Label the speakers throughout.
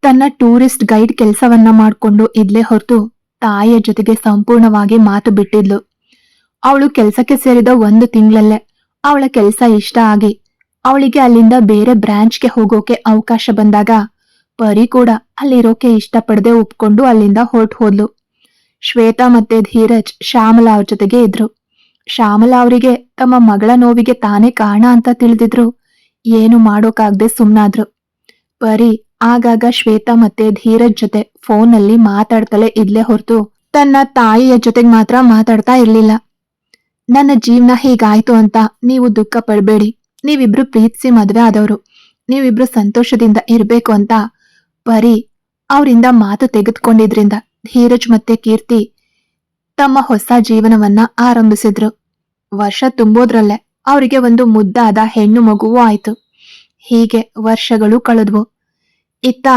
Speaker 1: ತನ್ನ tourist guide ಕೆಲಸವನ್ನ ಮಾಡ್ಕೊಂಡು ಇದ್ಲೇ ಹೊರತು ತಾಯಿಯ ಜೊತೆಗೆ ಸಂಪೂರ್ಣವಾಗಿ ಮಾತು ಬಿಟ್ಟಿದ್ಲು. ಅವಳು ಕೆಲಸಕ್ಕೆ ಸೇರಿದ ಒಂದು ತಿಂಗಳಲ್ಲೇ ಅವಳ ಕೆಲಸ ಇಷ್ಟ ಆಗಿ ಅವಳಿಗೆ ಅಲ್ಲಿಂದ ಬೇರೆ ಬ್ರಾಂಚ್ಗೆ ಹೋಗೋಕೆ ಅವಕಾಶ ಬಂದಾಗ ಪರಿ ಕೂಡ ಅಲ್ಲಿರೋಕೆ ಇಷ್ಟಪಡದೆ ಒಪ್ಕೊಂಡು ಅಲ್ಲಿಂದ ಹೊರಟು ಹೋದ್ಲು. ಶ್ವೇತಾ ಮತ್ತೆ ಧೀರಜ್ ಶ್ಯಾಮಲಾ ಅವ್ರ ಜೊತೆಗೆ ಇದ್ರು. ಶ್ಯಾಮಲಾ ಅವರಿಗೆ ತಮ್ಮ ಮಗಳ ನೋವಿಗೆ ತಾನೇ ಕಾರಣ ಅಂತ ತಿಳಿದಿದ್ರು. ಏನು ಮಾಡೋಕಾಗ್ದೆ ಸುಮ್ನಾದ್ರು. ಪರಿ ಆಗಾಗ ಶ್ವೇತಾ ಮತ್ತೆ ಧೀರಜ್ ಜೊತೆ ಫೋನಲ್ಲಿ ಮಾತಾಡ್ತಲೇ ಇದ್ಲೇ ಹೊರತು ತನ್ನ ತಾಯಿಯ ಜೊತೆಗೆ ಮಾತ್ರ ಮಾತಾಡ್ತಾ ಇರ್ಲಿಲ್ಲ. ನನ್ನ ಜೀವನ ಹೀಗಾಯ್ತು ಅಂತ ನೀವು ದುಃಖ ಪಡಬೇಡಿ. ನೀವಿಬ್ರು ಪ್ರೀತಿಸಿ ಮದ್ವೆ ಆದವರು. ನೀವಿಬ್ರು ಸಂತೋಷದಿಂದ ಇರಬೇಕು ಅಂತ ಪರಿ ಅವರಿಂದ ಮಾತು ತೆಗೆದುಕೊಂಡಿದ್ರಿಂದ ಧೀರಜ್ ಮತ್ತೆ ಕೀರ್ತಿ ತಮ್ಮ ಹೊಸ ಜೀವನವನ್ನ ಆರಂಭಿಸಿದ್ರು. ವರ್ಷ ತುಂಬೋದ್ರಲ್ಲೇ ಅವರಿಗೆ ಒಂದು ಮುದ್ದಾದ ಹೆಣ್ಣು ಮಗುವೂ ಆಯ್ತು. ಹೀಗೆ ವರ್ಷಗಳು ಕಳೆದ್ವು. ಇತ್ತ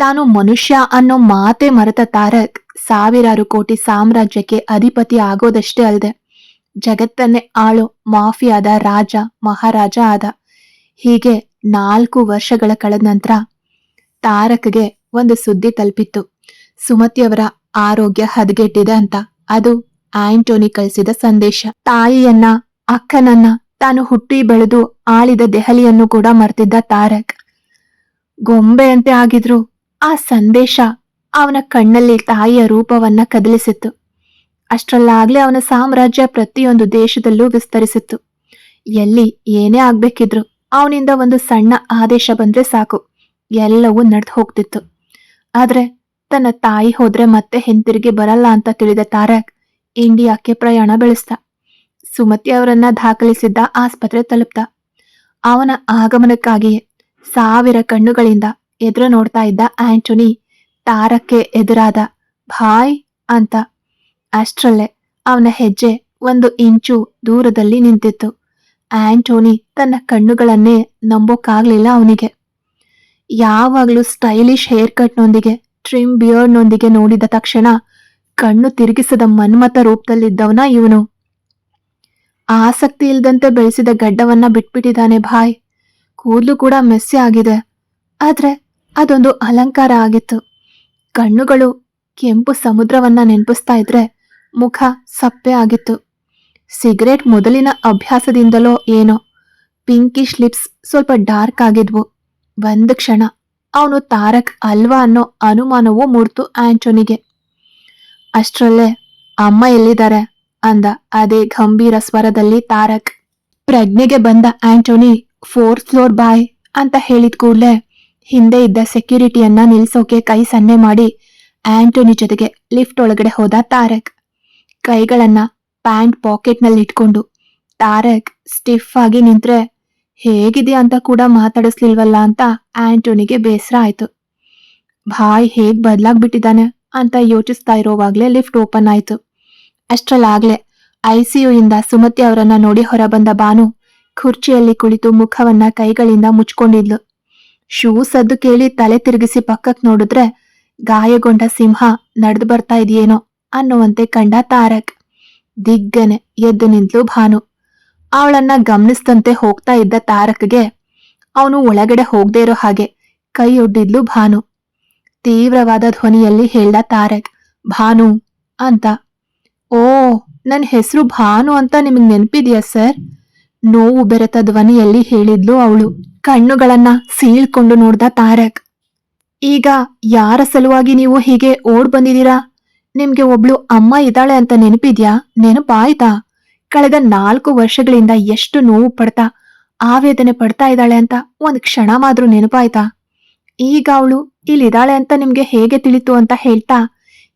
Speaker 1: ತಾನು ಮನುಷ್ಯ ಅನ್ನೋ ಮಾತೆ ಮರೆತ ತಾರಕ್ ಸಾವಿರಾರು ಕೋಟಿ ಸಾಮ್ರಾಜ್ಯಕ್ಕೆ ಅಧಿಪತಿ ಆಗೋದಷ್ಟೇ ಅಲ್ಲದೆ ಜಗತ್ತನ್ನೇ ಆಳೋ ಮಾಫಿಯಾದ ರಾಜ, ಮಹಾರಾಜ ಆದ. ಹೀಗೆ ನಾಲ್ಕು ವರ್ಷಗಳ ಕಳೆದ ನಂತರ ತಾರಕ್ಗೆ ಒಂದು ಸುದ್ದಿ ತಲುಪಿತ್ತು. ಸುಮತಿಯವರ ಆರೋಗ್ಯ ಹದಗೆಟ್ಟಿದೆ ಅಂತ. ಅದು ಆಂಟೋನಿ ಕಳಿಸಿದ ಸಂದೇಶ. ತಾಯಿಯನ್ನ, ಅಕ್ಕನನ್ನ ತಾನು ಹುಟ್ಟಿ ಬೆಳೆದು ಆಳಿದ ದೆಹಲಿಯನ್ನು ಕೂಡ ಮರ್ತಿದ್ದ ತಾರಕ್. ಗೊಂಬೆಯಂತೆ ಆಗಿದ್ರು. ಆ ಸಂದೇಶ ಅವನ ಕಣ್ಣಲ್ಲಿ ತಾಯಿಯ ರೂಪವನ್ನ ಕದಲಿಸಿತ್ತು. ಅಷ್ಟರಲ್ಲಾಗ್ಲೇ ಅವನ ಸಾಮ್ರಾಜ್ಯ ಪ್ರತಿಯೊಂದು ದೇಶದಲ್ಲೂ ವಿಸ್ತರಿಸಿತ್ತು. ಎಲ್ಲಿ ಏನೇ ಆಗ್ಬೇಕಿದ್ರು ಅವನಿಂದ ಒಂದು ಸಣ್ಣ ಆದೇಶ ಬಂದ್ರೆ ಸಾಕು. ಎಲ್ಲವೂ ನಡೆದು ಹೋಗ್ತಿತ್ತು. ಆದ್ರೆ ತನ್ನ ತಾಯಿ ಹೋದ್ರೆ ಮತ್ತೆ ಹಿಂತಿರುಗಿ ಬರಲ್ಲ ಅಂತ ತಿಳಿದ ತಾರಕ್ ಇಂಡಿಯಾಕ್ಕೆ ಪ್ರಯಾಣ ಬೆಳೆಸ್ದ. ಸುಮತಿ ಅವರನ್ನ ದಾಖಲಿಸಿದ್ದ ಆಸ್ಪತ್ರೆ ತಲುಪ್ತ ಅವನ ಆಗಮನಕ್ಕಾಗಿಯೇ ಸಾವಿರ ಕಣ್ಣುಗಳಿಂದ ಎದುರು ನೋಡ್ತಾ ಇದ್ದ ಆಂಟೋನಿ ತಾರಕ್ಕೆ ಎದುರಾದ ಭಾಯ್ ಅಂತ. ಅಷ್ಟರಲ್ಲೇ ಅವನ ಹೆಜ್ಜೆ ಒಂದು ಇಂಚು ದೂರದಲ್ಲಿ ನಿಂತಿತ್ತು. ಆಂಟೋನಿ ತನ್ನ ಕಣ್ಣುಗಳನ್ನೇ ನಂಬೋಕ್ಕಾಗ್ಲಿಲ್ಲ ಅವನಿಗೆ. ಯಾವಾಗಲೂ ಸ್ಟೈಲಿಶ್ ಹೇರ್ ಕಟ್ನೊಂದಿಗೆ ಟ್ರಿಮ್ ಬಿಯರ್ಡ್ನೊಂದಿಗೆ ನೋಡಿದ ತಕ್ಷಣ ಕಣ್ಣು ತಿರುಗಿಸದ ಮನ್ಮತ ರೂಪದಲ್ಲಿದ್ದವನ ಇವನು. ಆಸಕ್ತಿ ಇಲ್ದಂತೆ ಬೆಳೆಸಿದ ಗಡ್ಡವನ್ನ ಬಿಟ್ಬಿಟ್ಟಿದ್ದಾನೆ ಭಾಯ್ ಕೂದಲು ಕೂಡ ಮೆಸ್ಸಿ ಆಗಿದೆ. ಆದ್ರೆ ಅದೊಂದು ಅಲಂಕಾರ ಆಗಿತ್ತು. ಕಣ್ಣುಗಳು ಕೆಂಪು ಸಮುದ್ರವನ್ನ ನೆನಪಿಸ್ತಾ ಇದ್ರೆ ಮುಖ ಸಪ್ಪೆ ಆಗಿತ್ತು. ಸಿಗರೇಟ್ ಮೊದಲಿನ ಅಭ್ಯಾಸದಿಂದಲೋ ಏನೋ. ಪಿಂಕಿಶ್ ಲಿಪ್ಸ್ ಸ್ವಲ್ಪ ಡಾರ್ಕ್ ಆಗಿದ್ವು. ಒಂದು ಕ್ಷಣ ಅವನು ತಾರಕ್ ಅಲ್ವಾ ಅನ್ನೋ ಅನುಮಾನವೂ ಮೂರ್ತು ಆಂಟೋನಿಗೆ ಅಷ್ಟರಲ್ಲೇ ಅಮ್ಮ ಎಲ್ಲಿದ್ದಾರೆ? ಅಂದ ಅದೇ ಗಂಭೀರ ಸ್ವರದಲ್ಲಿ ತಾರಕ್. ಪ್ರಜ್ಞೆಗೆ ಬಂದ ಆಂಟೋನಿ ಫೋರ್ತ್ ಫ್ಲೋರ್ ಬಾಯ್ ಅಂತ ಹೇಳಿದ ಕೂಡಲೇ ಹಿಂದೆ ಇದ್ದ ಸೆಕ್ಯೂರಿಟಿಯನ್ನ ನಿಲ್ಸೋಕೆ ಕೈ ಸನ್ನೆ ಮಾಡಿ ಆಂಟೋನಿ ಜೊತೆಗೆ ಲಿಫ್ಟ್ ಒಳಗಡೆ ಹೋದ ತಾರಕ್. ಕೈಗಳನ್ನ ಪ್ಯಾಂಟ್ ಪಾಕೆಟ್ನಲ್ಲಿ ಇಟ್ಕೊಂಡು, ತಾರಕ್ ಸ್ಟಿಫ್ ಆಗಿ ನಿಂತ್ರೆ ಹೇಗಿದೆ ಅಂತ ಕೂಡ ಮಾತಾಡಿಸ್ಲಿಲ್ವಲ್ಲ ಅಂತ ಆಂಟೋನಿಗೆ ಬೇಸರ ಆಯ್ತು. ಬಾಯ್ ಹೇಗ್ ಬದ್ಲಾಗ್ಬಿಟ್ಟಿದ್ದಾನೆ? ಅಂತ ಯೋಚಿಸ್ತಾ ಇರೋವಾಗ್ಲೇ ಲಿಫ್ಟ್ ಓಪನ್ ಆಯ್ತು. ಅಷ್ಟ್ರಲ್ಲಾಗ್ಲೇ ಐಸಿಯು ಇಂದ ಸುಮತಿ ಅವರನ್ನ ನೋಡಿ ಹೊರಬಂದ ಬಾನು ಕುರ್ಚಿಯಲ್ಲಿ ಕುಳಿತು ಮುಖವನ್ನ ಕೈಗಳಿಂದ ಮುಚ್ಕೊಂಡಿದ್ಲು. ಶೂ ಸದ್ದು ಕೇಳಿ ತಲೆ ತಿರುಗಿಸಿ ಪಕ್ಕಕ್ಕೆ ನೋಡಿದ್ರೆ ಗಾಯಗೊಂಡ ಸಿಂಹ ನಡೆದು ಬರ್ತಾ ಇದೆಯೇನೋ ಅನ್ನುವಂತೆ ಕಂಡ ತಾರಕ್. ದಿಗ್ಗನೆ ಎದ್ದು ನಿಂತ್ಲು ಭಾನು. ಅವಳನ್ನ ಗಮನಿಸ್ದಂತೆ ಹೋಗ್ತಾ ಇದ್ದ ತಾರಕ್ಗೆ ಅವನು ಒಳಗಡೆ ಹೋಗದೇ ಇರೋ ಹಾಗೆ ಕೈಯೊಡ್ಡಿದ್ಲು ಭಾನು. ತೀವ್ರವಾದ ಧ್ವನಿಯಲ್ಲಿ ಹೇಳ್ದ ತಾರಕ್, ಭಾನು ಅಂತ. ಓ ನನ್ನ ಹೆಸರು ಭಾನು ಅಂತ ನಿಮಗ್ ನೆನಪಿದೆಯಾ ಸರ್? ನೋವು ಬೆರೆತ ಧ್ವನಿಯಲ್ಲಿ ಹೇಳಿದ್ಲು ಅವಳು. ಕಣ್ಣುಗಳನ್ನ ಸೀಳ್ಕೊಂಡು ನೋಡ್ದ ತಾರಕ್. ಈಗ ಯಾರ ಸಲುವಾಗಿ ನೀವು ಹೀಗೆ ಓಡ್ ಬಂದಿದ್ದೀರಾ? ನಿಮ್ಗೆ ಒಬ್ಳು ಅಮ್ಮ ಇದ್ದಾಳೆ ಅಂತ ನೆನಪಿದ್ಯಾ? ನೆನಪಾಯ್ತಾ ಕಳೆದ ನಾಲ್ಕು ವರ್ಷಗಳಿಂದ ಎಷ್ಟು ನೋವು ಪಡ್ತಾ, ಆವೇದನೆ ಪಡ್ತಾ ಇದ್ದಾಳೆ ಅಂತ ಒಂದ್ ಕ್ಷಣ ಮಾದ್ರೂ ನೆನಪಾಯ್ತಾ? ಈಗ ಅವಳು ಇಲ್ಲಿದ್ದಾಳೆ ಅಂತ ನಿಮ್ಗೆ ಹೇಗೆ ತಿಳಿತು ಅಂತ ಹೇಳ್ತಾ,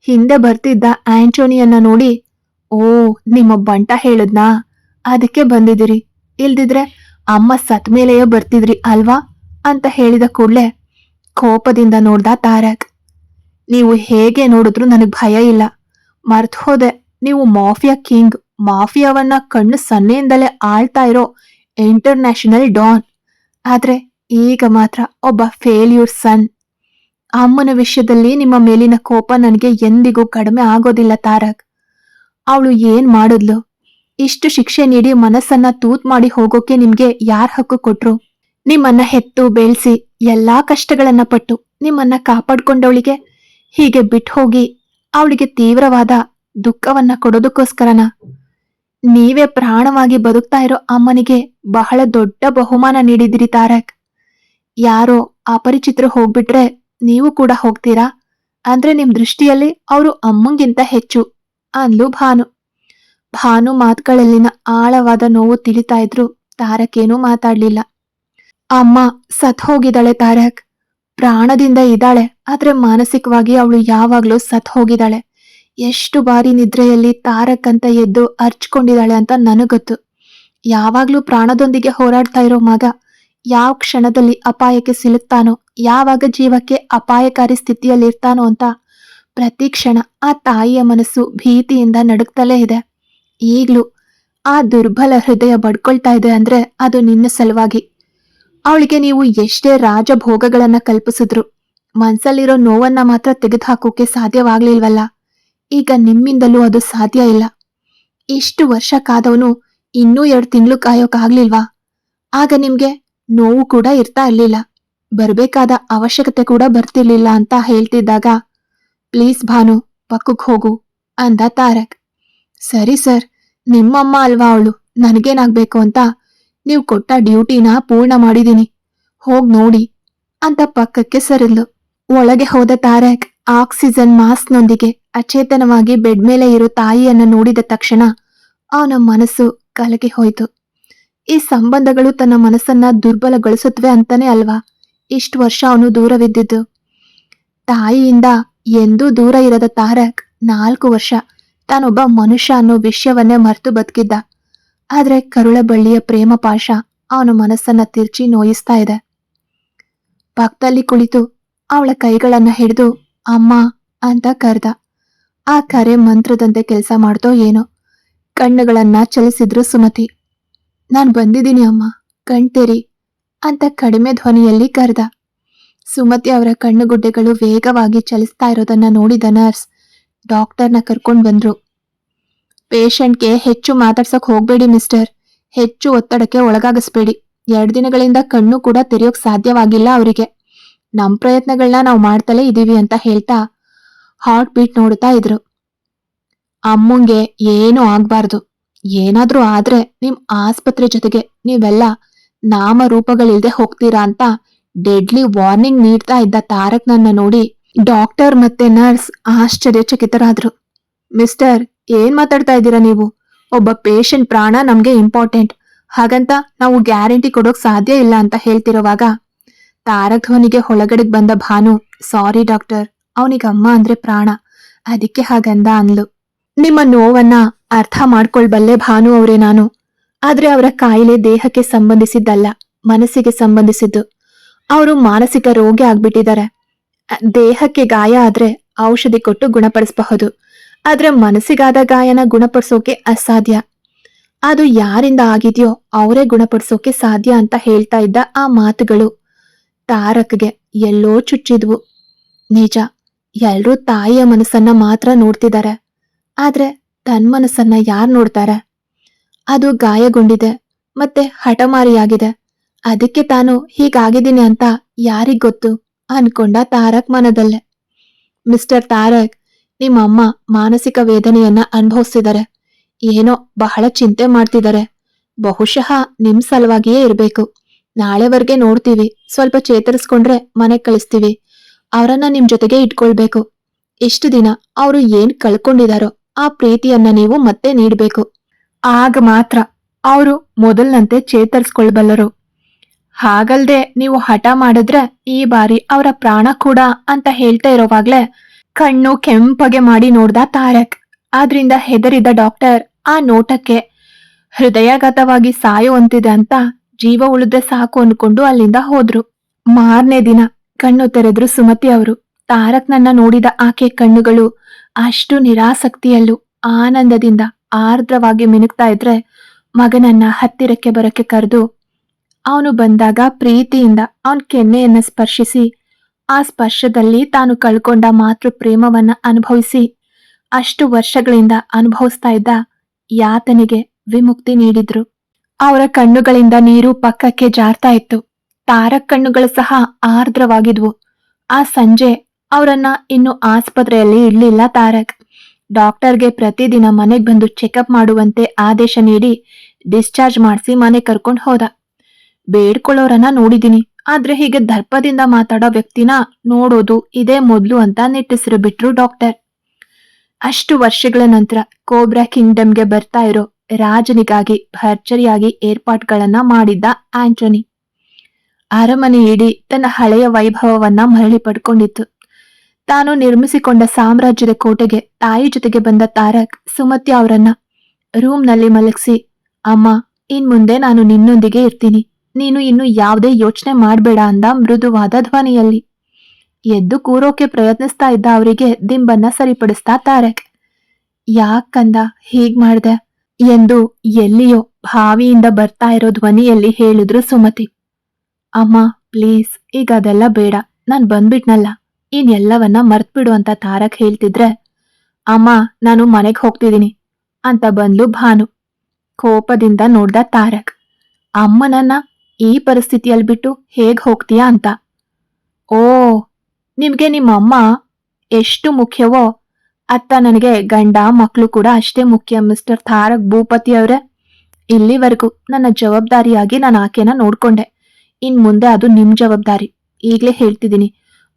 Speaker 1: ಹಿಂದೆ ಬರ್ತಿದ್ದ ಆಂಟೋನಿಯನ್ನ ನೋಡಿ, ಓ, ನಿಮ್ಮ ಬಂಟ ಹೇಳದ್ನಾ? ಅದಕ್ಕೆ ಬಂದಿದಿರಿ ಇಲ್ದಿದ್ರೆ ಅಮ್ಮ ಸತ್ ಮೇಲೆಯೇ ಬರ್ತಿದ್ರಿ ಅಲ್ವಾ? ಅಂತ ಹೇಳಿದ ಕೂಡ್ಲೆ ಕೋಪದಿಂದ ನೋಡ್ದ ತಾರಕ್. ನೀವು ಹೇಗೆ ನೋಡಿದ್ರು ನನಗೆ ಭಯ ಇಲ್ಲ. ಮರ್ತ್ ಹೋದೆ. ನೀವು ಮಾಫಿಯಾ ಕಿಂಗ್, ಮಾಫಿಯಾವನ್ನ ಕಣ್ಣು ಸನ್ನೆಯಿಂದಲೇ ಆಳ್ತಾ ಇರೋ ಇಂಟರ್ನ್ಯಾಷನಲ್ ಡಾನ್. ಆದ್ರೆ ಈಗ ಮಾತ್ರ ಒಬ್ಬ ಫೇಲ್ಯೂರ್ ಸನ್. ಅಮ್ಮನ ವಿಷಯದಲ್ಲಿ ನಿಮ್ಮ ಮೇಲಿನ ಕೋಪ ನನಗೆ ಎಂದಿಗೂ ಕಡಿಮೆ ಆಗೋದಿಲ್ಲ ತಾರಕ್. ಅವಳು ಏನ್ ಮಾಡಿದ್ಲು? ಇಷ್ಟು ಶಿಕ್ಷೆ ನೀಡಿ ಮನಸ್ಸನ್ನ ತೂತ್ ಮಾಡಿ ಹೋಗೋಕೆ ನಿಮ್ಗೆ ಯಾರ್ ಹಕ್ಕು ಕೊಟ್ರು? ನಿಮ್ಮನ್ನ ಹೆತ್ತು, ಬೆಳ್ಸಿ, ಎಲ್ಲಾ ಕಷ್ಟಗಳನ್ನ ಪಟ್ಟು ನಿಮ್ಮನ್ನ ಕಾಪಾಡ್ಕೊಂಡವಳಿಗೆ ಹೀಗೆ ಬಿಟ್ಟು ಹೋಗಿ ಅವಳಿಗೆ ತೀವ್ರವಾದ ದುಃಖವನ್ನ ಕೊಡೋದಕ್ಕೋಸ್ಕರನ? ನೀವೇ ಪ್ರಾಣವಾಗಿ ಬದುಕ್ತಾ ಇರೋ ಅಮ್ಮನಿಗೆ ಬಹಳ ದೊಡ್ಡ ಬಹುಮಾನ ನೀಡಿದಿರಿ ತಾರಕ್. ಯಾರೋ ಅಪರಿಚಿತರು ಹೋಗ್ಬಿಟ್ರೆ ನೀವು ಕೂಡ ಹೋಗ್ತೀರಾ? ಅಂದ್ರೆ ನಿಮ್ ದೃಷ್ಟಿಯಲ್ಲಿ ಅವರು ಅಮ್ಮಂಗಿಂತ ಹೆಚ್ಚು, ಅಂದ್ಲು ಭಾನು. ಭಾನು ಮಾತುಗಳಲ್ಲಿನ ಆಳವಾದ ನೋವು ತಿಳಿತಾ ಇದ್ರು ತಾರಕೇನೂ ಮಾತಾಡ್ಲಿಲ್ಲ. ಅಮ್ಮ ಸತ್ ಹೋಗಿದ್ದಾಳೆ ತಾರಕ್. ಪ್ರಾಣದಿಂದ ಇದ್ದಾಳೆ, ಆದ್ರೆ ಮಾನಸಿಕವಾಗಿ ಅವಳು ಯಾವಾಗ್ಲೂ ಸತ್ ಹೋಗಿದ್ದಾಳೆ. ಎಷ್ಟು ಬಾರಿ ನಿದ್ರೆಯಲ್ಲಿ ತಾರಕ್ ಅಂತ ಎದ್ದು ಅರ್ಚ್ಕೊಂಡಿದ್ದಾಳೆ ಅಂತ ನನಗೊತ್ತು. ಯಾವಾಗ್ಲೂ ಪ್ರಾಣದೊಂದಿಗೆ ಹೋರಾಡ್ತಾ ಇರೋ ಮಗ ಯಾವ ಕ್ಷಣದಲ್ಲಿ ಅಪಾಯಕ್ಕೆ ಸಿಲುಕ್ತಾನೋ, ಯಾವಾಗ ಜೀವಕ್ಕೆ ಅಪಾಯಕಾರಿ ಸ್ಥಿತಿಯಲ್ಲಿರ್ತಾನೋ ಅಂತ ಪ್ರತಿ ಕ್ಷಣ ಆ ತಾಯಿಯ ಮನಸ್ಸು ಭೀತಿಯಿಂದ ನಡುಕ್ತಲೇ ಇದೆ. ಈಗ್ಲೂ ಆ ದುರ್ಬಲ ಹೃದಯ ಬಡ್ಕೊಳ್ತಾ ಇದೆ ಅಂದ್ರೆ ಅದು ನಿನ್ನ ಸಲುವಾಗಿ. ಅವಳಿಗೆ ನೀವು ಎಷ್ಟೇ ರಾಜಭೋಗಗಳನ್ನ ಕಲ್ಪಿಸಿದ್ರು, ಮನ್ಸಲ್ಲಿರೋ ನೋವನ್ನ ಮಾತ್ರ ತೆಗೆದುಹಾಕೋಕೆ ಸಾಧ್ಯವಾಗ್ಲಿಲ್ವಲ್ಲ? ಈಗ ನಿಮ್ಮಿಂದಲೂ ಅದು ಸಾಧ್ಯ ಇಲ್ಲ. ಇಷ್ಟು ವರ್ಷ ಕಾದವನು ಇನ್ನೂ ಎರಡು ತಿಂಗಳು ಕಾಯೋಕಾಗ್ಲಿಲ್ವಾ? ಆಗ ನಿಮ್ಗೆ ನೋವು ಕೂಡ ಇರ್ತಾ ಇರ್ಲಿಲ್ಲ. ಬರಬೇಕಾದ ಅವಶ್ಯಕತೆ ಕೂಡ ಬರ್ತಿರ್ಲಿಲ್ಲ ಅಂತ ಹೇಳ್ತಿದ್ದಾಗ, ಪ್ಲೀಸ್ ಭಾನು ಪಕ್ಕಕ್ಕೆ ಹೋಗು, ಅಂದ ತಾರಕ್. ಸರಿ ಸರ್ ನಿಮ್ಮಮ್ಮ ಅಲ್ವಾ ಅವಳು? ನನಗೇನಾಗ್ಬೇಕು ಅಂತ? ನೀವು ಕೊಟ್ಟ ಡ್ಯೂಟಿನ ಪೂರ್ಣ ಮಾಡಿದೀನಿ. ಹೋಗ್ ನೋಡಿ ಅಂತ ಪಕ್ಕಕ್ಕೆ ಸರಿದ್ಲು. ಒಳಗೆ ಹೋದ ತಾರಕ್ ಆಕ್ಸಿಜನ್ ಮಾಸ್ಕ್ನೊಂದಿಗೆ ಅಚೇತನವಾಗಿ ಬೆಡ್ ಮೇಲೆ ಇರೋ ತಾಯಿಯನ್ನು ನೋಡಿದ ತಕ್ಷಣ ಅವನ ಮನಸ್ಸು ಕಲಗಿ ಹೋಯಿತು. ಈ ಸಂಬಂಧಗಳು ತನ್ನ ಮನಸ್ಸನ್ನ ದುರ್ಬಲಗೊಳಿಸುತ್ತವೆ ಅಂತಾನೆ ಅಲ್ವಾ? ಇಷ್ಟು ವರ್ಷ ಅವನು ದೂರವಿದ್ದಿದ್ದು. ತಾಯಿಯಿಂದ ಎಂದೂ ದೂರ ಇರದ ತಾರಕ್ ನಾಲ್ಕು ವರ್ಷ ತಾನೊಬ್ಬ ಮನುಷ್ಯ ಅನ್ನೋ ವಿಷಯವನ್ನೇ ಮರೆತು ಬದುಕಿದ್ದ. ಆದ್ರೆ ಕರುಳ ಬಳ್ಳಿಯ ಪ್ರೇಮ ಪಾಶ ಅವನ ಮನಸ್ಸನ್ನ ತಿರ್ಚಿ ನೋಯಿಸ್ತಾ ಇದೆ. ಪಕ್ಕದಲ್ಲಿ ಕುಳಿತು ಅವಳ ಕೈಗಳನ್ನ ಹಿಡಿದು, ಅಮ್ಮ ಅಂತ ಕರೆದ. ಆ ಕರೆ ಮಂತ್ರದಂತೆ ಕೆಲಸ ಮಾಡ್ತೋ ಏನೋ. ಕಣ್ಣುಗಳನ್ನ ಚಲಿಸಿದ್ರು ಸುಮತಿ. ನಾನ್ ಬಂದಿದ್ದೀನಿ ಅಮ್ಮ, ಕಣ್ತೇರಿ ಅಂತ ಕಡಿಮೆ ಧ್ವನಿಯಲ್ಲಿ ಕರೆದ. ಸುಮತಿ ಅವರ ಕಣ್ಣುಗುಡ್ಡೆಗಳು ವೇಗವಾಗಿ ಚಲಿಸ್ತಾ ಇರೋದನ್ನ ನೋಡಿದ ನರ್ಸ್ ಡಾಕ್ಟರ್ನ ಕರ್ಕೊಂಡು ಬಂದ್ರು. ಪೇಷಂಟ್ಗೆ ಹೆಚ್ಚು ಮಾತಾಡ್ಸಕ್ ಹೋಗ್ಬೇಡಿ ಮಿಸ್ಟರ್. ಹೆಚ್ಚು ಒತ್ತಡಕ್ಕೆ ಒಳಗಾಗಿಸ್ಬೇಡಿ. ಎರಡು ದಿನಗಳಿಂದ ಕಣ್ಣು ಕೂಡ ತೆರೆಯೋಕ್ ಸಾಧ್ಯವಾಗಿಲ್ಲ ಅವರಿಗೆ. ನಮ್ಮ ಪ್ರಯತ್ನಗಳನ್ನ ನಾವು ಮಾಡ್ತಲೇ ಇದೀವಿ ಅಂತ ಹೇಳ್ತಾ ಹಾರ್ಟ್ ಬೀಟ್ ನೋಡ್ತಾ ಇದ್ರು. ಅಮ್ಮಂಗೆ ಏನೂ ಆಗ್ಬಾರ್ದು. ಏನಾದ್ರೂ ಆದ್ರೆ ನಿಮ್ ಆಸ್ಪತ್ರೆ ಜೊತೆಗೆ ನೀವೆಲ್ಲ ನಾಮರೂಪಗಳಿಲ್ದೆ ಹೋಗ್ತೀರಾ ಅಂತ ಡೆಡ್ಲಿ ವಾರ್ನಿಂಗ್ ನೀಡ್ತಾ ಇದ್ದ ತಾರಕ್ನನ್ನ ನೋಡಿ ಡಾಕ್ಟರ್ ಮತ್ತೆ ನರ್ಸ್ ಆಶ್ಚರ್ಯಚಕಿತರಾದ್ರು. ಮಿಸ್ಟರ್ ಏನ್ ಮಾತಾಡ್ತಾ ಇದ್ದೀರಾ ನೀವು? ಒಬ್ಬ ಪೇಷಂಟ್ ಪ್ರಾಣ ನಮ್ಗೆ ಇಂಪಾರ್ಟೆಂಟ್ ಹಾಗಂತ ನಾವು ಗ್ಯಾರಂಟಿ ಕೊಡೋಕ್ ಸಾಧ್ಯ ಇಲ್ಲ ಅಂತ ಹೇಳ್ತಿರೋವಾಗ ತಾರಕ್ ಧ್ವನಿಗೆ ಒಳಗಡೆಗ್ ಬಂದ ಭಾನು ಸಾರಿ ಡಾಕ್ಟರ್ ಅವನಿಗೆ ಅಮ್ಮ ಅಂದ್ರೆ ಪ್ರಾಣ. ಅದಕ್ಕೆ ಹಾಗಂದ ಅನ್ಲು ನಿಮ್ಮ ನೋವನ್ನ ಅರ್ಥ ಮಾಡ್ಕೊಳ್ಬಲ್ಲೆ ಭಾನು ಅವರೇ ನಾನು. ಆದ್ರೆ ಅವರ ಕಾಯಿಲೆ ದೇಹಕ್ಕೆ ಸಂಬಂಧಿಸಿದ್ದಲ್ಲ, ಮನಸ್ಸಿಗೆ ಸಂಬಂಧಿಸಿದ್ದು. ಅವರು ಮಾನಸಿಕ ರೋಗಿ ಆಗ್ಬಿಟ್ಟಿದ್ದಾರೆ. ದೇಹಕ್ಕೆ ಗಾಯ ಆದ್ರೆ ಔಷಧಿ ಕೊಟ್ಟು ಗುಣಪಡಿಸಬಹುದು. ಆದ್ರೆ ಮನಸ್ಸಿಗಾದ ಗಾಯನ ಗುಣಪಡಿಸೋಕೆ ಅಸಾಧ್ಯ. ಅದು ಯಾರಿಂದ ಆಗಿದೆಯೋ ಅವರೇ ಗುಣಪಡಿಸೋಕೆ ಸಾಧ್ಯ ಅಂತ ಹೇಳ್ತಾ ಇದ್ದ ಆ ಮಾತುಗಳು. ತಾರಕ್ಗೆ ಎಲ್ಲೋ ಚುಚ್ಚಿದ್ವು. ನಿಜ, ಎಲ್ರೂ ತಾಯಿಯ ಮನಸ್ಸನ್ನ ಮಾತ್ರ ನೋಡ್ತಿದ್ದಾರೆ ಆದ್ರೆ ತನ್ ಮನಸ್ಸನ್ನ ಯಾರ್ ನೋಡ್ತಾರೆ? ಅದು ಗಾಯಗೊಂಡಿದೆ, ಮತ್ತೆ ಹಠಮಾರಿಯಾಗಿದೆ. ಅದಕ್ಕೆ ತಾನು ಹೀಗಾಗಿದ್ದೀನಿ ಅಂತ ಯಾರಿಗ್ ಗೊತ್ತು? ಅನ್ಕೊಂಡ ತಾರಕ್ ಮನದಲ್ಲೇ. ಮಿಸ್ಟರ್ ತಾರಕ್ ನಿಮ್ಮಮ್ಮ ಮಾನಸಿಕ ವೇದನೆಯನ್ನ ಅನುಭವಿಸ್ತಿದ್ದಾರೆ ಏನೋ ಬಹಳ ಚಿಂತೆ ಮಾಡ್ತಿದ್ದಾರೆ. ಬಹುಶಃ ನಿಮ್ ಸಲುವಾಗಿಯೇ ಇರಬೇಕು. ನಾಳೆವರೆಗೆ ನೋಡ್ತೀವಿ, ಸ್ವಲ್ಪ ಚೇತರಿಸ್ಕೊಂಡ್ರೆ ಮನೆ ಕಳಿಸ್ತೀವಿ. ಅವರನ್ನ ನಿಮ್ ಜೊತೆಗೆ ಇಟ್ಕೊಳ್ಬೇಕು. ಇಷ್ಟು ದಿನ ಅವರು ಏನ್ ಕಳ್ಕೊಂಡಿದಾರೋ ಆ ಪ್ರೀತಿಯನ್ನ ನೀವು ಮತ್ತೆ ನೀಡಬೇಕು. ಆಗ ಮಾತ್ರ ಅವರು ಮೊದಲ್ನಂತೆ ಚೇತರಿಸ್ಕೊಳ್ಬಲ್ಲರು. ಹಾಗಲ್ದೆ ನೀವು ಹಠ ಮಾಡಿದ್ರೆ ಈ ಬಾರಿ ಅವರ ಪ್ರಾಣ ಕೂಡ ಅಂತ ಹೇಳ್ತಾ ಇರೋವಾಗ್ಲೇ ಕಣ್ಣು ಕೆಂಪಗೆ ಮಾಡಿ ನೋಡ್ದ ತಾರಕ್. ಆದ್ರಿಂದ ಹೆದರಿದ ಡಾಕ್ಟರ್, ಆ ನೋಟಕ್ಕೆ ಹೃದಯಾಘಾತವಾಗಿ ಸಾಯುವಂತಿದೆ ಅಂತ ಜೀವ ಉಳಿದ್ರೆ ಸಾಕು ಅನ್ಕೊಂಡು ಅಲ್ಲಿಂದ ಹೋದ್ರು. ಮಾರನೇ ದಿನ ಕಣ್ಣು ತೆರೆದ್ರು ಸುಮತಿ ಅವರು. ತಾರಕ್ನನ್ನ ನೋಡಿದ ಆಕೆ ಕಣ್ಣುಗಳು ಅಷ್ಟು ನಿರಾಸಕ್ತಿಯಲ್ಲೂ ಆನಂದದಿಂದ ಆರ್ದ್ರವಾಗಿ ಮಿನುಕ್ತಾ ಇದ್ರೆ ಮಗನನ್ನ ಹತ್ತಿರಕ್ಕೆ ಬರಕ್ಕೆ ಕರೆದು, ಅವನು ಬಂದಾಗ ಪ್ರೀತಿಯಿಂದ ಅವನ್ ಕೆನ್ನೆಯನ್ನ ಸ್ಪರ್ಶಿಸಿ ಆ ಸ್ಪರ್ಶದಲ್ಲಿ ತಾನು ಕಳ್ಕೊಂಡ ಮಾತೃ ಪ್ರೇಮವನ್ನ ಅನುಭವಿಸಿ ಅಷ್ಟು ವರ್ಷಗಳಿಂದ ಅನುಭವಿಸ್ತಾ ಇದ್ದ ಯಾತನೆಗೆ ವಿಮುಕ್ತಿ ನೀಡಿದ್ರು. ಅವರ ಕಣ್ಣುಗಳಿಂದ ನೀರು ಪಕ್ಕಕ್ಕೆ ಜಾರ್ತಾ ಇತ್ತು. ತಾರಕ್ ಕಣ್ಣುಗಳು ಸಹ ಆರ್ದ್ರವಾಗಿದ್ವು. ಆ ಸಂಜೆ ಅವರನ್ನ ಇನ್ನು ಆಸ್ಪತ್ರೆಯಲ್ಲಿ ಇಡ್ಲಿಲ್ಲ ತಾರಕ್. ಡಾಕ್ಟರ್ಗೆ ಪ್ರತಿದಿನ ಮನೆಗೆ ಬಂದು ಚೆಕಪ್ ಮಾಡುವಂತೆ ಆದೇಶ ನೀಡಿ ಡಿಸ್ಚಾರ್ಜ್ ಮಾಡಿಸಿ ಮನೆ ಕರ್ಕೊಂಡು ಹೋದ. ಬೇಡ್ಕೊಳ್ಳೋರನ್ನ ನೋಡಿದೀನಿ ಆದ್ರೆ ಹೀಗೆ ದರ್ಪದಿಂದ ಮಾತಾಡೋ ವ್ಯಕ್ತಿನ ನೋಡೋದು ಇದೇ ಮೊದಲು ಅಂತ ನಿಟ್ಟಿಸಿರು ಬಿಟ್ರು ಡಾಕ್ಟರ್. ಅಷ್ಟು ವರ್ಷಗಳ ನಂತರ ಕೋಬ್ರಾ ಕಿಂಗ್ಡಮ್ಗೆ ಬರ್ತಾ ಇರೋ ರಾಜನಿಗಾಗಿ ಭರ್ಜರಿಯಾಗಿ ಏರ್ಪಾಟ್ಗಳನ್ನ ಮಾಡಿದ್ದ ಆಂಟನಿ. ಅರಮನೆ ಇಡೀ ತನ್ನ ಹಳೆಯ ವೈಭವವನ್ನ ಮರಳಿ ಪಡ್ಕೊಂಡಿತ್ತು. ತಾನು ನಿರ್ಮಿಸಿಕೊಂಡ ಸಾಮ್ರಾಜ್ಯದ ಕೋಟೆಗೆ ತಾಯಿ ಜೊತೆಗೆ ಬಂದ ತಾರಕ್ ಸುಮತಿ ಅವರನ್ನ ರೂಮ್ನಲ್ಲಿ ಮಲಗಿಸಿ, ಅಮ್ಮ ಇನ್ ಮುಂದೆ ನಾನು ನಿನ್ನೊಂದಿಗೆ ಇರ್ತೀನಿ. ನೀನು ಇನ್ನು ಯಾವುದೇ ಯೋಚನೆ ಮಾಡಬೇಡ ಅಂದ ಮೃದುವಾದ ಧ್ವನಿಯಲ್ಲಿ. ಎದ್ದು ಕೂರೋಕೆ ಪ್ರಯತ್ನಿಸ್ತಾ ಇದ್ದ ಅವರಿಗೆ ದಿಂಬನ್ನ ಸರಿಪಡಿಸ್ತಾ ತಾರಕ್ ಯಾಕಂದ ಹೀಗ್ ಮಾಡ್ದೆ? ಎಂದು ಎಲ್ಲಿಯೋ ಭಾವಿಯಿಂದ ಬರ್ತಾ ಇರೋ ಧ್ವನಿಯಲ್ಲಿ ಹೇಳಿದ್ರು ಸುಮತಿ. ಅಮ್ಮ, ಪ್ಲೀಸ್, ಈಗ ಅದೆಲ್ಲ ಬೇಡ. ನಾನ್ ಬಂದ್ಬಿಟ್ನಲ್ಲ. ಇನ್ ಎಲ್ಲವನ್ನ ಮರ್ತ್ಬಿಡು ಅಂತ ತಾರಕ್ ಹೇಳ್ತಿದ್ರೆ, ಅಮ್ಮ, ನಾನು ಮನೆಗ್ ಹೋಗ್ತಿದ್ದೀನಿ ಅಂತ ಬಂದ್ಲು ಭಾನು. ಕೋಪದಿಂದ ನೋಡ್ದ ತಾರಕ್. ಅಮ್ಮನನ್ನ ಈ ಪರಿಸ್ಥಿತಿಯಲ್ಲಿ ಬಿಟ್ಟು ಹೇಗ್ ಹೋಗ್ತೀಯಾ ಅಂತ. ಓ, ನಿಮ್ಗೆ ನಿಮ್ಮ ಅಮ್ಮ ಎಷ್ಟು ಮುಖ್ಯವೋ ಅತ್ತ ನನಗೆ ಗಂಡ ಮಕ್ಕಳು ಕೂಡ ಅಷ್ಟೇ ಮುಖ್ಯ, ಮಿಸ್ಟರ್ ತಾರಕ್ ಭೂಪತಿ ಅವರೇ. ಇಲ್ಲಿವರೆಗೂ ನನ್ನ ಜವಾಬ್ದಾರಿಯಾಗಿ ನಾನು ಆಕೆನ ನೋಡ್ಕೊಂಡೆ. ಇನ್ ಮುಂದೆ ಅದು ನಿಮ್ ಜವಾಬ್ದಾರಿ. ಈಗ್ಲೇ ಹೇಳ್ತಿದ್ದೀನಿ.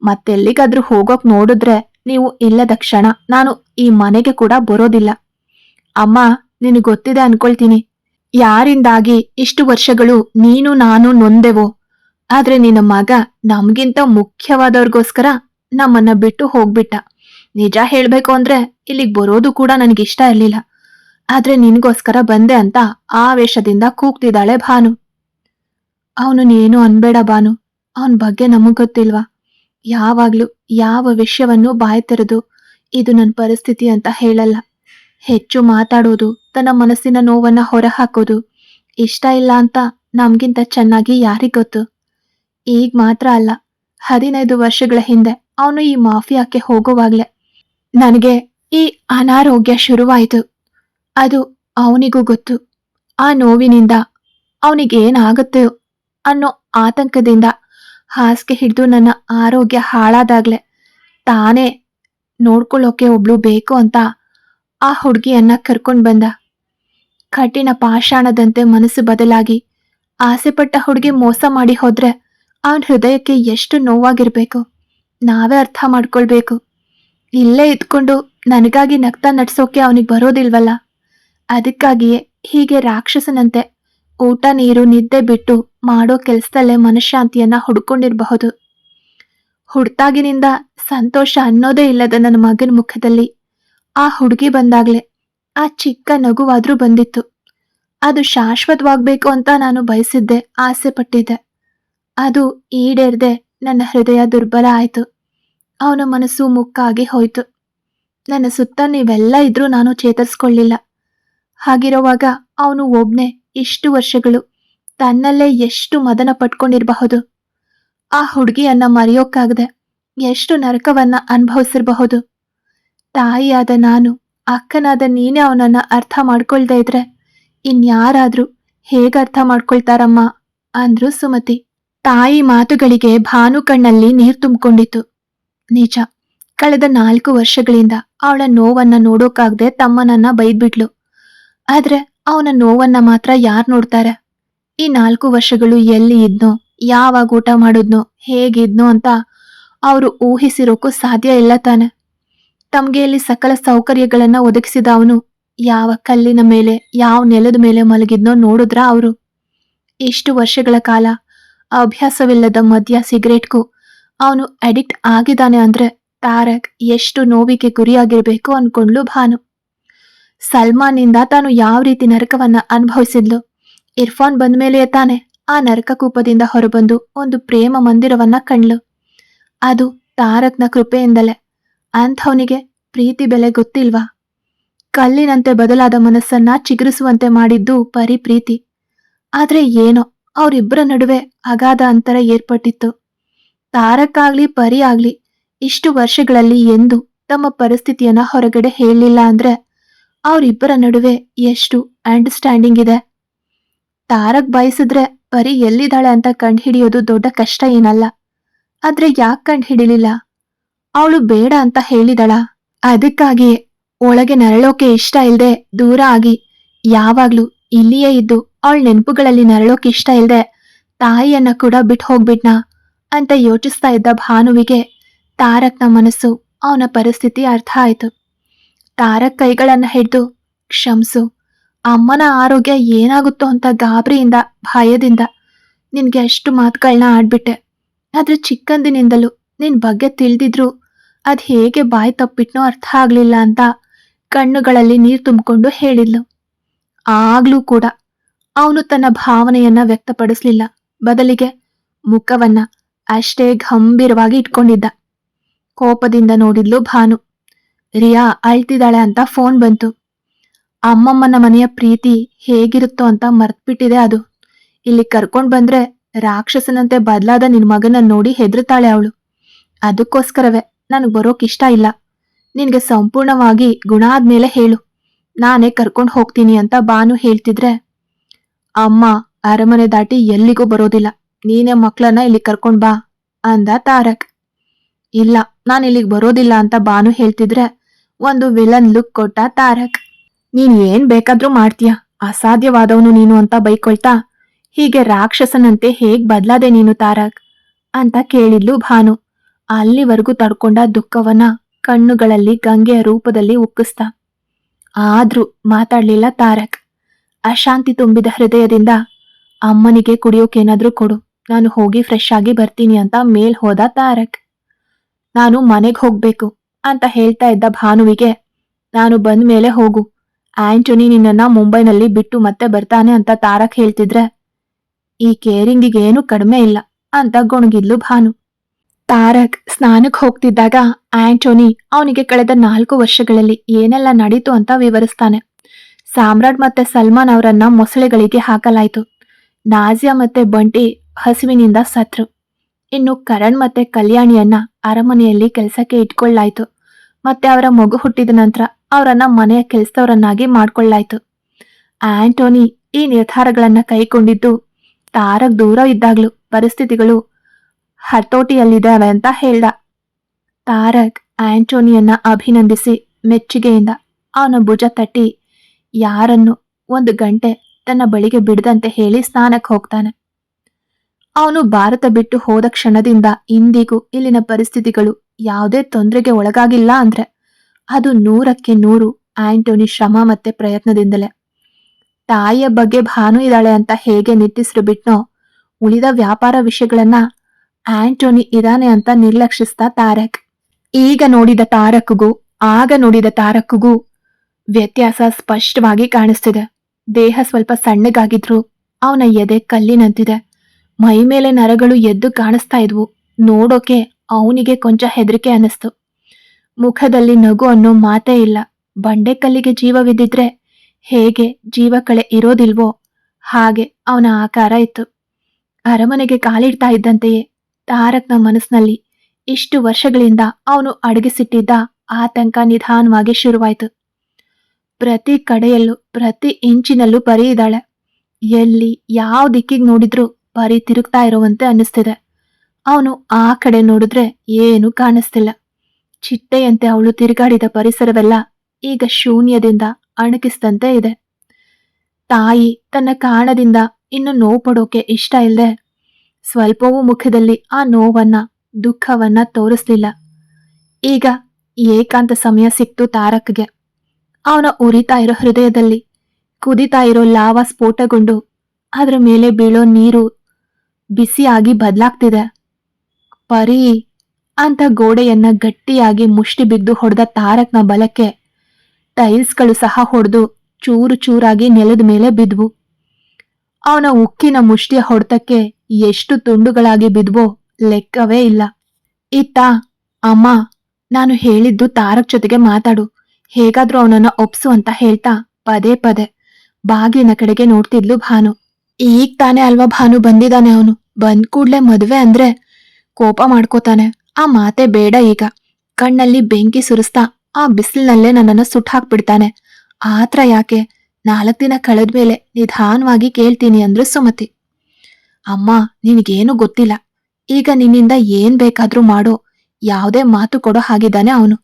Speaker 1: ಮತ್ತೆಲ್ಲಿಗಾದ್ರೂ ಹೋಗೋಕ್ ನೋಡಿದ್ರೆ ನೀವು ಇಲ್ಲದ ಕ್ಷಣ ನಾನು ಈ ಮನೆಗೆ ಕೂಡ ಬರೋದಿಲ್ಲ. ಅಮ್ಮ, ನಿನಗೆ ಗೊತ್ತಿದೆ ಅನ್ಕೊಳ್ತೀನಿ. ಯಾರಿಂದಾಗಿ ಇಷ್ಟು ವರ್ಷಗಳು ನೀನು ನಾನು ನೊಂದೆವೋ? ಆದ್ರೆ ನಿನ್ನ ಮಗ ನಮ್ಗಿಂತ ಮುಖ್ಯವಾದವ್ರಿಗೋಸ್ಕರ ನಮ್ಮನ್ನ ಬಿಟ್ಟು ಹೋಗ್ಬಿಟ್ಟ. ನಿಜ ಹೇಳ್ಬೇಕು ಅಂದ್ರೆ ಇಲ್ಲಿಗೆ ಬರೋದು ಕೂಡ ನನಗಿಷ್ಟ ಇರ್ಲಿಲ್ಲ. ಆದ್ರೆ ನಿನ್ಗೋಸ್ಕರ ಬಂದೆ ಅಂತ ಆವೇಶದಿಂದ ಕೂಗ್ತಿದ್ದಾಳೆ ಭಾನು. ಅವನು ನೀನು ಅನ್ಬೇಡ ಭಾನು. ಅವನ್ ಬಗ್ಗೆ ನಮಗ್ ಗೊತ್ತಿಲ್ವಾ? ಯಾವಾಗ್ಲೂ ಯಾವ ವಿಷಯವನ್ನು ಬಾಯ್ತಿರೋದು ಇದು ನನ್ನ ಪರಿಸ್ಥಿತಿ ಅಂತ ಹೇಳಲ್ಲ. ಹೆಚ್ಚು ಮಾತಾಡೋದು ತನ್ನ ಮನಸ್ಸಿನ ನೋವನ್ನ ಹೊರಹಾಕೋದು. ಇಷ್ಟ ಇಲ್ಲ ಅಂತ ನಮ್ಗಿಂತ ಚೆನ್ನಾಗಿ ಯಾರಿಗೊತ್ತು ಈಗ ಮಾತ್ರ ಅಲ್ಲ, ಹದಿನೈದು ವರ್ಷಗಳ ಹಿಂದೆ ಅವನು ಈ ಮಾಫಿಯಾಕ್ಕೆ ಹೋಗುವಾಗ್ಲೆ. ನನಗೆ ಈ ಅನಾರೋಗ್ಯ ಶುರುವಾಯಿತು. ಅದು ಅವನಿಗೂ ಗೊತ್ತು. ಆ ನೋವಿನಿಂದ ಅವನಿಗೇನಾಗುತ್ತೆ ಅನ್ನೋ ಆತಂಕದಿಂದ ಹಾಸಿಗೆ ಹಿಡಿದು ನನ್ನ ಆರೋಗ್ಯ ಹಾಳಾದಾಗ್ಲೆ. ತಾನೇ ನೋಡ್ಕೊಳ್ಳೋಕೆ ಒಬ್ಳು ಬೇಕು ಅಂತ ಆ ಹುಡುಗಿಯನ್ನ ಕರ್ಕೊಂಡು ಬಂದ. ಕಠಿಣ ಪಾಷಾಣದಂತೆ ಮನಸ್ಸು ಬದಲಾಗಿ ಆಸೆಪಟ್ಟ ಹುಡುಗಿ ಮೋಸ ಮಾಡಿ ಹೋದ್ರೆ ಅವನ ಹೃದಯಕ್ಕೆ ಎಷ್ಟು ನೋವಾಗಿರ್ಬೇಕು? ನಾವೇ ಅರ್ಥ ಮಾಡ್ಕೊಳ್ಬೇಕು. ಇಲ್ಲೇ ಇದ್ಕೊಂಡು ನನಗಾಗಿ ನಗ್ತಾ ನಡ್ಸೋಕೆ ಅವನಿಗೆ ಬರೋದಿಲ್ವಲ್ಲ? ಅದಕ್ಕಾಗಿಯೇ ಹೀಗೆ ರಾಕ್ಷಸನಂತೆ ಊಟ, ನೀರು, ನಿದ್ದೆ ಬಿಟ್ಟು ಮಾಡೋ ಕೆಲಸದಲ್ಲೇ ಮನಃಶಾಂತಿಯನ್ನ ಹುಡ್ಕೊಂಡಿರಬಹುದು. ಹುಡ್ತಾಗಿನಿಂದ ಸಂತೋಷ ಅನ್ನೋದೇ ಇಲ್ಲದ ನನ್ನ ಮಗನ ಮುಖದಲ್ಲಿ ಆ ಹುಡುಗಿ ಬಂದಾಗ್ಲೆ ಆ ಚಿಕ್ಕ ನಗುವಾದ್ರೂ ಬಂದಿತ್ತು. ಅದು ಶಾಶ್ವತವಾಗ್ಬೇಕು ಅಂತ ನಾನು ಬಯಸಿದ್ದೆ ಆಸೆ ಪಟ್ಟಿದ್ದೆ ಅದು ಈಡೇರ್ದೆ ನನ್ನ ಹೃದಯ ದುರ್ಬಲ ಆಯ್ತು. ಅವನ ಮನಸ್ಸು ಮುಕ್ಕಾಗಿ ಹೋಯ್ತು. ನನ್ನ ಸುತ್ತ ನೀವೆಲ್ಲ ಇದ್ರೂ ನಾನು ಚೇತರಿಸ್ಕೊಳ್ಳಿಲ್ಲ. ಹಾಗಿರುವಾಗ ಅವನು ಒಬ್ನೇ, ಇಷ್ಟು ವರ್ಷಗಳು, ತನ್ನಲ್ಲೇ ಎಷ್ಟು ಮದನ ಪಟ್ಕೊಂಡಿರಬಹುದು. ಆ ಹುಡುಗಿಯನ್ನ ಮರೆಯೋಕ್ಕಾಗದೆ ಎಷ್ಟು ನರಕವನ್ನ ಅನುಭವಿಸಿರಬಹುದು. ತಾಯಿಯಾದ ನಾನು ಅಕ್ಕನಾದ ನೀನೇ ಅವನನ್ನ ಅರ್ಥ ಮಾಡ್ಕೊಳ್ದೇ ಇದ್ರೆ ಇನ್ಯಾರಾದ್ರೂ ಹೇಗೆ ಅರ್ಥ ಮಾಡ್ಕೊಳ್ತಾರಮ್ಮ? ಅಂದ್ರು ಸುಮತಿ. ತಾಯಿ ಮಾತುಗಳಿಗೆ ಭಾನು ಕಣ್ಣಲ್ಲಿ ನೀರ್ ತುಂಬಿಕೊಂಡಿತ್ತು. ನಿಜ, ಕಳೆದ ನಾಲ್ಕು ವರ್ಷಗಳಿಂದ ಅವಳ ನೋವನ್ನ ನೋಡೋಕಾಗ್ದೆ ತಮ್ಮನನ್ನ ಬೈದ್ಬಿಟ್ಲು. ಆದ್ರೆ ಅವನ ನೋವನ್ನ ಮಾತ್ರ ಯಾರ್ ನೋಡ್ತಾರೆ? ಈ ನಾಲ್ಕು ವರ್ಷಗಳು ಎಲ್ಲಿ ಇದ್ನೋ, ಯಾವಾಗ ಊಟ ಮಾಡಿದ್ನೋ, ಹೇಗಿದ್ನೋ ಅಂತ ಅವರು ಊಹಿಸಿರೋಕ್ಕೂ ಸಾಧ್ಯ ಇಲ್ಲ ತಾನೆ. ತಮ್ಗೆ ಇಲ್ಲಿ ಸಕಲ ಸೌಕರ್ಯಗಳನ್ನ ಒದಗಿಸಿದ ಅವನು ಯಾವ ಕಲ್ಲಿನ ಮೇಲೆ, ಯಾವ ನೆಲದ ಮೇಲೆ ಮಲಗಿದ್ನೋ ನೋಡಿದ್ರ ಅವರು? ಇಷ್ಟು ವರ್ಷಗಳ ಕಾಲ ಅಭ್ಯಾಸವಿಲ್ಲದ ಮದ್ಯ ಸಿಗರೇಟ್ಗೂ ಅವನು ಅಡಿಕ್ಟ್ ಆಗಿದ್ದಾನೆ ಅಂದ್ರೆ ತಾರಕ್ ಎಷ್ಟು ನೋವಿಗೆ ಗುರಿಯಾಗಿರ್ಬೇಕು ಅನ್ಕೊಂಡ್ಲು ಭಾನು. ಸಲ್ಮಾನ್ನಿಂದ ತಾನು ಯಾವ ರೀತಿ ನರಕವನ್ನ ಅನುಭವಿಸಿದ್ಲು? ಇರ್ಫಾನ್ ಬಂದ್ಮೇಲೆಯೇ ತಾನೆ ಆ ನರಕ ಕೂಪದಿಂದ ಹೊರಬಂದು ಒಂದು ಪ್ರೇಮ ಮಂದಿರವನ್ನ ಕಂಡ್ಲು. ಅದು ತಾರಕ್ನ ಕೃಪೆಯಿಂದಲೇ. ಅಂಥವನಿಗೆ ಪ್ರೀತಿ ಬೆಲೆ ಗೊತ್ತಿಲ್ವಾ? ಕಲ್ಲಿನಂತೆ ಬದಲಾದ ಮನಸ್ಸನ್ನ ಚಿಗುರಿಸುವಂತೆ ಮಾಡಿದ್ದು ಪರಿ ಪ್ರೀತಿ ಆದ್ರೆ ಏನೋ ಅವರಿಬ್ಬರ ನಡುವೆ ಅಗಾಧ ಅಂತರ ಏರ್ಪಟ್ಟಿತ್ತು. ತಾರಕ್ಕಾಗ್ಲಿ ಪರಿ ಆಗ್ಲಿ ಇಷ್ಟು ವರ್ಷಗಳಲ್ಲಿ ಎಂದು ತಮ್ಮ ಪರಿಸ್ಥಿತಿಯನ್ನ ಹೊರಗಡೆ ಹೇಳಲಿಲ್ಲ ಅಂದ್ರೆ ಅವರಿಬ್ಬರ ನಡುವೆ ಎಷ್ಟು ಅಂಡರ್ಸ್ಟ್ಯಾಂಡಿಂಗ್ ಇದೆ? ತಾರಕ್ ಬಯಸಿದ್ರೆ ಪರಿ ಎಲ್ಲಿದ್ದಾಳೆ ಅಂತ ಕಂಡುಹಿಡಿಯೋದು ದೊಡ್ಡ ಕಷ್ಟ ಏನಲ್ಲ. ಆದ್ರೆ ಯಾಕೆ ಕಂಡು ಹಿಡಿಲಿಲ್ಲ ಅವಳು ಬೇಡ ಅಂತ ಹೇಳಿದಳ. ಅದಕ್ಕಾಗಿ ಒಳಗೆ ನರಳೋಕೆ ಇಷ್ಟ ಇಲ್ದೆ ದೂರ ಆಗಿ ಯಾವಾಗ್ಲೂ ಇಲ್ಲಿಯೇ ಇದ್ದು ಅವಳ ನೆನಪುಗಳಲ್ಲಿ ನರಳೋಕೆ ಇಷ್ಟ ಇಲ್ದೆ ತಾಯಿಯನ್ನ ಕೂಡ ಬಿಟ್ಟು ಹೋಗ್ಬಿಟ್ನಾ ಅಂತ ಯೋಚಿಸ್ತಾ ಇದ್ದ ಭಾನುವಿಗೆ ತಾರಕ್ನ ಮನಸ್ಸು ಅವನ ಪರಿಸ್ಥಿತಿ ಅರ್ಥ ಆಯ್ತು. ತಾರಕ್ ಕೈಗಳನ್ನ ಹಿಡ್ದು, ಕ್ಷಮಿಸು, ಅಮ್ಮನ ಆರೋಗ್ಯ ಏನಾಗುತ್ತೋ ಅಂತ ಗಾಬರಿಯಿಂದ, ಭಯದಿಂದ ನಿನಗೆ ಅಷ್ಟು ಮಾತುಗಳನ್ನ ಆಡ್ಬಿಟ್ಟೆ. ಆದ್ರೆ ಚಿಕ್ಕಂದಿನಿಂದಲೂ ನಿನ್ ಬಗ್ಗೆ ತಿಳಿದಿದ್ರು ಅದ್ ಹೇಗೆ ಬಾಯಿ ತಪ್ಪಿಟ್ನೋ ಅರ್ಥ ಆಗ್ಲಿಲ್ಲ ಅಂತ ಕಣ್ಣುಗಳಲ್ಲಿ ನೀರು ತುಂಬಿಕೊಂಡು ಹೇಳಿದ್ಲು. ಆಗ್ಲೂ ಕೂಡ ಅವನು ತನ್ನ ಭಾವನೆಯನ್ನ ವ್ಯಕ್ತಪಡಿಸ್ಲಿಲ್ಲ. ಬದಲಿಗೆ ಮುಖವನ್ನ ಅಷ್ಟೇ ಗಂಭೀರವಾಗಿ ಇಟ್ಕೊಂಡಿದ್ದ. ಕೋಪದಿಂದ ನೋಡಿದ್ಲು ಭಾನು. ರಿಯಾ, ಅಳ್ತಿದ್ದಾಳೆ ಅಂತ ಫೋನ್ ಬಂತು. ಅಮ್ಮಮ್ಮನ ಮನೆಯ ಪ್ರೀತಿ ಹೇಗಿರುತ್ತೋ ಅಂತ ಮರ್ತ್ಬಿಟ್ಟಿದೆ ಅದು. ಇಲ್ಲಿ ಕರ್ಕೊಂಡ್ ಬಂದ್ರೆ ರಾಕ್ಷಸನಂತೆ ಬದಲಾದ ನಿನ್ ಮಗನ ನೋಡಿ ಹೆದರ್ತಾಳೆ ಅವಳು. ಅದಕ್ಕೋಸ್ಕರವೇ. ನನಗ್ ಇಷ್ಟ ಇಲ್ಲ. ನಿನಗೆ ಸಂಪೂರ್ಣವಾಗಿ ಗುಣ ಆದ್ಮೇಲೆ ಹೇಳು. ನಾನೇ ಕರ್ಕೊಂಡ್ ಹೋಗ್ತೀನಿ ಅಂತ ಬಾನು ಹೇಳ್ತಿದ್ರೆ, ಅಮ್ಮ, ಅರಮನೆ ದಾಟಿ ಎಲ್ಲಿಗೂ ಬರೋದಿಲ್ಲ. ನೀನೇ ಮಕ್ಕಳನ್ನ ಇಲ್ಲಿ ಕರ್ಕೊಂಡ್ ಬಾ, ಅಂದ ತಾರಕ್. ಇಲ್ಲ, ನಾನು ಇಲ್ಲಿಗೆ ಬರೋದಿಲ್ಲ ಅಂತ ಬಾನು ಹೇಳ್ತಿದ್ರೆ ಒಂದು ವಿಲನ್ ಲುಕ್ ಕೊಟ್ಟ ತಾರಕ್. ನೀನ್ ಏನ್ ಬೇಕಾದ್ರೂ ಮಾಡ್ತೀಯ. ಅಸಾಧ್ಯವಾದವನು ನೀನು ಅಂತ ಬೈಕೊಳ್ತಾ, ಹೀಗೆ ರಾಕ್ಷಸನಂತೆ ಹೇಗ್ ಬದ್ಲಾದೆ ನೀನು ತಾರಕ್? ಅಂತ ಕೇಳಿದ್ಲು ಭಾನು. ಅಲ್ಲಿವರೆಗೂ ತಡ್ಕೊಂಡ ದುಃಖವನ್ನ ಕಣ್ಣುಗಳಲ್ಲಿ ಗಂಗೆಯ ರೂಪದಲ್ಲಿ ಉಕ್ಕಿಸ್ತ ಆದ್ರೂ ಮಾತಾಡ್ಲಿಲ್ಲ ತಾರಕ್. ಅಶಾಂತಿ ತುಂಬಿದ ಹೃದಯದಿಂದ, ಅಮ್ಮನಿಗೆ ಕುಡಿಯೋಕೇನಾದ್ರೂ ಕೊಡು, ನಾನು ಹೋಗಿ ಫ್ರೆಶ್ ಆಗಿ ಬರ್ತೀನಿ ಅಂತ ಮೇಲ್ ಹೋದ ತಾರಕ್. ನಾನು ಮನೆಗೆ ಹೋಗ್ಬೇಕು ಅಂತ ಹೇಳ್ತಾ ಇದ್ದ ಭಾನುವಿಗೆ, ನಾನು ಬಂದ ಮೇಲೆ ಹೋಗು, ಆಂಟೋನಿ ನಿನ್ನನ್ನ ಮುಂಬೈನಲ್ಲಿ ಬಿಟ್ಟು ಮತ್ತೆ ಬರ್ತಾನೆ ಅಂತ ತಾರಕ್ ಹೇಳ್ತಿದ್ರೆ, ಈ ಕೇರಿಂಗಿಗೆ ಏನು ಕಡಿಮೆ ಇಲ್ಲ ಅಂತ ಗೊಣಗಿದ್ಲು ಭಾನು. ತಾರಕ್ ಸ್ನಾನಕ್ಕೆ ಹೋಗ್ತಿದ್ದಾಗ ಆಂಟೋನಿ ಅವನಿಗೆ ಕಳೆದ ನಾಲ್ಕು ವರ್ಷಗಳಲ್ಲಿ ಏನೆಲ್ಲ ನಡೀತು ಅಂತ ವಿವರಿಸ್ತಾನೆ. ಸಾಮ್ರಾಟ್ ಮತ್ತೆ ಸಲ್ಮಾನ್ ಅವರನ್ನ ಮೊಸಳೆಗಳಿಗೆ ಹಾಕಲಾಯಿತು. ನಾಜಿಯಾ ಮತ್ತೆ ಬಂಟಿ ಹಸುವಿನಿಂದ ಸತ್ರು. ಇನ್ನು ಕರಣ್ ಮತ್ತೆ ಕಲ್ಯಾಣಿಯನ್ನ ಅರಮನೆಯಲ್ಲಿ ಕೆಲಸಕ್ಕೆ ಇಟ್ಕೊಳ್ಳಾಯ್ತು ಮತ್ತೆ ಅವರ ಮಗು ಹುಟ್ಟಿದ ನಂತರ ಅವರನ್ನ ಮನೆಯ ಕೆಲಸದವರನ್ನಾಗಿ ಮಾಡ್ಕೊಳ್ಳಾಯ್ತು ಆಂಟೋನಿ ಈ ನಿರ್ಧಾರಗಳನ್ನ ಕೈಗೊಂಡಿದ್ದು ತಾರಕ್ ದೂರ ಇದ್ದಾಗ್ಲೂ ಪರಿಸ್ಥಿತಿಗಳು ಹತೋಟಿಯಲ್ಲಿದ್ದಾವೆ ಅಂತ ಹೇಳ್ದ. ತಾರಕ್ ಆಂಟೋನಿಯನ್ನ ಅಭಿನಂದಿಸಿ ಮೆಚ್ಚುಗೆಯಿಂದ ಅವನ ಭುಜ ತಟ್ಟಿ, ಯಾರನ್ನು ಒಂದು ಗಂಟೆ ತನ್ನ ಬಳಿಗೆ ಬಿಡದಂತೆ ಹೇಳಿ ಸ್ನಾನಕ್ಕೆ ಹೋಗ್ತಾನೆ. ಅವನು ಭಾರತ ಬಿಟ್ಟು ಹೋದ ಕ್ಷಣದಿಂದ ಇಂದಿಗೂ ಇಲ್ಲಿನ ಪರಿಸ್ಥಿತಿಗಳು ಯಾವುದೇ ತೊಂದರೆಗೆ ಒಳಗಾಗಿಲ್ಲ ಅಂದ್ರೆ ಅದು ನೂರಕ್ಕೆ ನೂರು ಆಂಟೋನಿ ಶ್ರಮ ಮತ್ತೆ ಪ್ರಯತ್ನದಿಂದಲೇ. ತಾಯಿಯ ಬಗ್ಗೆ ಭಾನು ಇದ್ದಾಳೆ ಅಂತ ಹೇಗೆ ನಿಟ್ಟಿಸ್ರು ಬಿಟ್ನೋ, ಉಳಿದ ವ್ಯಾಪಾರ ವಿಷಯಗಳನ್ನ ಆಂಟೋನಿ ಇದಾನೆ ಅಂತ ನಿರ್ಲಕ್ಷಿಸ್ತಾ ತಾರಕ್. ಈಗ ನೋಡಿದ ತಾರಕ್ಗೂ, ಆಗ ನೋಡಿದ ತಾರಕ್ಗೂ ವ್ಯತ್ಯಾಸ ಸ್ಪಷ್ಟವಾಗಿ ಕಾಣಿಸ್ತಿದೆ. ದೇಹ ಸ್ವಲ್ಪ ಸಣ್ಣಗಾಗಿದ್ರು, ಅವನ ಎದೆ ಕಲ್ಲಿನಂತಿದೆ. ಮೈ ಮೇಲೆ ನರಗಳು ಎದ್ದು ಕಾಣಿಸ್ತಾ ಇದ್ವು. ನೋಡೋಕೆ ಅವನಿಗೆ ಕೊಂಚ ಹೆದರಿಕೆ ಅನ್ನಿಸ್ತು. ಮುಖದಲ್ಲಿ ನಗು ಅನ್ನೋ ಮಾತೇ ಇಲ್ಲ. ಬಂಡೆಕಲ್ಲಿಗೆ ಜೀವವಿದ್ದಿದ್ರೆ ಹೇಗೆ ಜೀವಕಳೆ ಇರೋದಿಲ್ವೋ? ಹಾಗೆ ಅವನ ಆಕಾರ ಇತ್ತು. ಅರಮನೆಗೆ ಕಾಲಿಡ್ತಾ ಇದ್ದಂತೆಯೇ ತಾರಕ್ನ ಮನಸ್ಸಿನಲ್ಲಿ ಇಷ್ಟು ವರ್ಷಗಳಿಂದ ಅವನು ಅಡಗಿಸಿಟ್ಟಿದ್ದ ಆತಂಕ ನಿಧಾನವಾಗಿ ಶುರುವಾಯಿತು. ಪ್ರತಿ ಕಡೆಯಲ್ಲೂ, ಪ್ರತಿ ಇಂಚಿನಲ್ಲೂ ಪರಿ ಇದ್ದಾಳೆ ಎಲ್ಲಿ ಯಾವ ದಿಕ್ಕಿಗೆ ನೋಡಿದ್ರೂ ಪರಿ ತಿರುಗ್ತಾ ಇರುವಂತೆ ಅನ್ನಿಸ್ತಿದೆ. ಅವನು ಆ ಕಡೆ ನೋಡಿದ್ರೆ ಏನೂ ಕಾಣಿಸ್ತಿಲ್ಲ. ಚಿಟ್ಟೆಯಂತೆ ಅವಳು ತಿರುಗಾಡಿದ ಪರಿಸರವೆಲ್ಲ ಈಗ ಶೂನ್ಯದಿಂದ ಅಣಕಿಸ್ತಂತೆ ಇದೆ. ತಾಯಿ ತನ್ನ ಕಾರಣದಿಂದ ಇನ್ನು ನೋವು ಪಡೋಕೆ ಇಷ್ಟ ಇಲ್ಲದೆ ಸ್ವಲ್ಪವೂ ಮುಖದಲ್ಲಿ ಆ ನೋವನ್ನ, ದುಃಖವನ್ನ ತೋರಿಸ್ಲಿಲ್ಲ. ಈಗ ಏಕಾಂತ ಸಮಯ ಸಿಕ್ತು ತಾರಕ್ಗೆ. ಅವನ ಉರಿತಾ ಇರೋ ಹೃದಯದಲ್ಲಿ, ಕುದಿತಾ ಇರೋ ಲಾವ ಸ್ಫೋಟಗೊಂಡು, ಅದರ ಮೇಲೆ ಬೀಳೋ ನೀರು ಬಿಸಿಯಾಗಿ ಬದಲಾಗ್ತಿದೆ. ಪರಿ ಅಂತ ಗೋಡೆಯನ್ನ ಗಟ್ಟಿಯಾಗಿ ಮುಷ್ಟಿ ಬಿದ್ದು ಹೊಡೆದ ತಾರಕ್ನ ಬಲಕ್ಕೆ ಟೈಲ್ಸ್ಗಳು ಸಹ ಹೊಡೆದು ಚೂರು ಚೂರಾಗಿ ನೆಲದ ಮೇಲೆ ಬಿದ್ವು. ಅವನ ಉಕ್ಕಿನ ಮುಷ್ಟಿಯ ಹೊಡೆತಕ್ಕೆ ಎಷ್ಟು ತುಂಡುಗಳಾಗಿ ಬಿದ್ವೋ ಲೆಕ್ಕವೇ ಇಲ್ಲ. ಇತ್ತ, ಅಮ್ಮ, ನಾನು ಹೇಳಿದ್ದು ತಾರಕ್ ಜೊತೆಗೆ ಮಾತಾಡು. ಹೇಗಾದ್ರೂ ಅವನನ್ನ ಒಪ್ಸು ಅಂತ ಹೇಳ್ತಾ ಪದೇ ಪದೇ ಬಾಗಿನ ಕಡೆಗೆ ನೋಡ್ತಿದ್ಲು ಭಾನು. ಈಗ ತಾನೇ ಅಲ್ವಾ ಭಾನು ಬಂದಿದ್ದಾನೆ ಅವನು. ಬಂದ್ ಕೂಡ್ಲೆ ಮದುವೆ ಅಂದ್ರೆ ಕೋಪ ಮಾಡ್ಕೋತಾನೆ. ಆ ಮಾತೆ ಬೇಡ ಈಗ. ಕಣ್ಣಲ್ಲಿ ಬೆಂಕಿ ಸುರಿಸ್ತಾ ಆ ಬಿಸಿಲಿನಲ್ಲೇ ನನ್ನನ್ನು ಸುಟ್ಟಾಕ್ಬಿಡ್ತಾನೆ ಆತ್ರ ಯಾಕೆ? ನಾಲ್ಕ್ ದಿನ ಕಳೆದ್ಮೇಲೆ ನಿಧಾನವಾಗಿ ಕೇಳ್ತೀನಿ ಅಂದ್ರು ಸುಮತಿ. ಅಮ್ಮ, ನಿನಗೇನು ಗೊತ್ತಿಲ್ಲ. ಈಗ ನಿನ್ನಿಂದ ಏನ್ ಬೇಕಾದ್ರೂ ಮಾಡೋ, ಯಾವುದೇ ಮಾತು ಕೊಡೋ ಹಾಗಿದ್ದಾನೆ ಅವನು.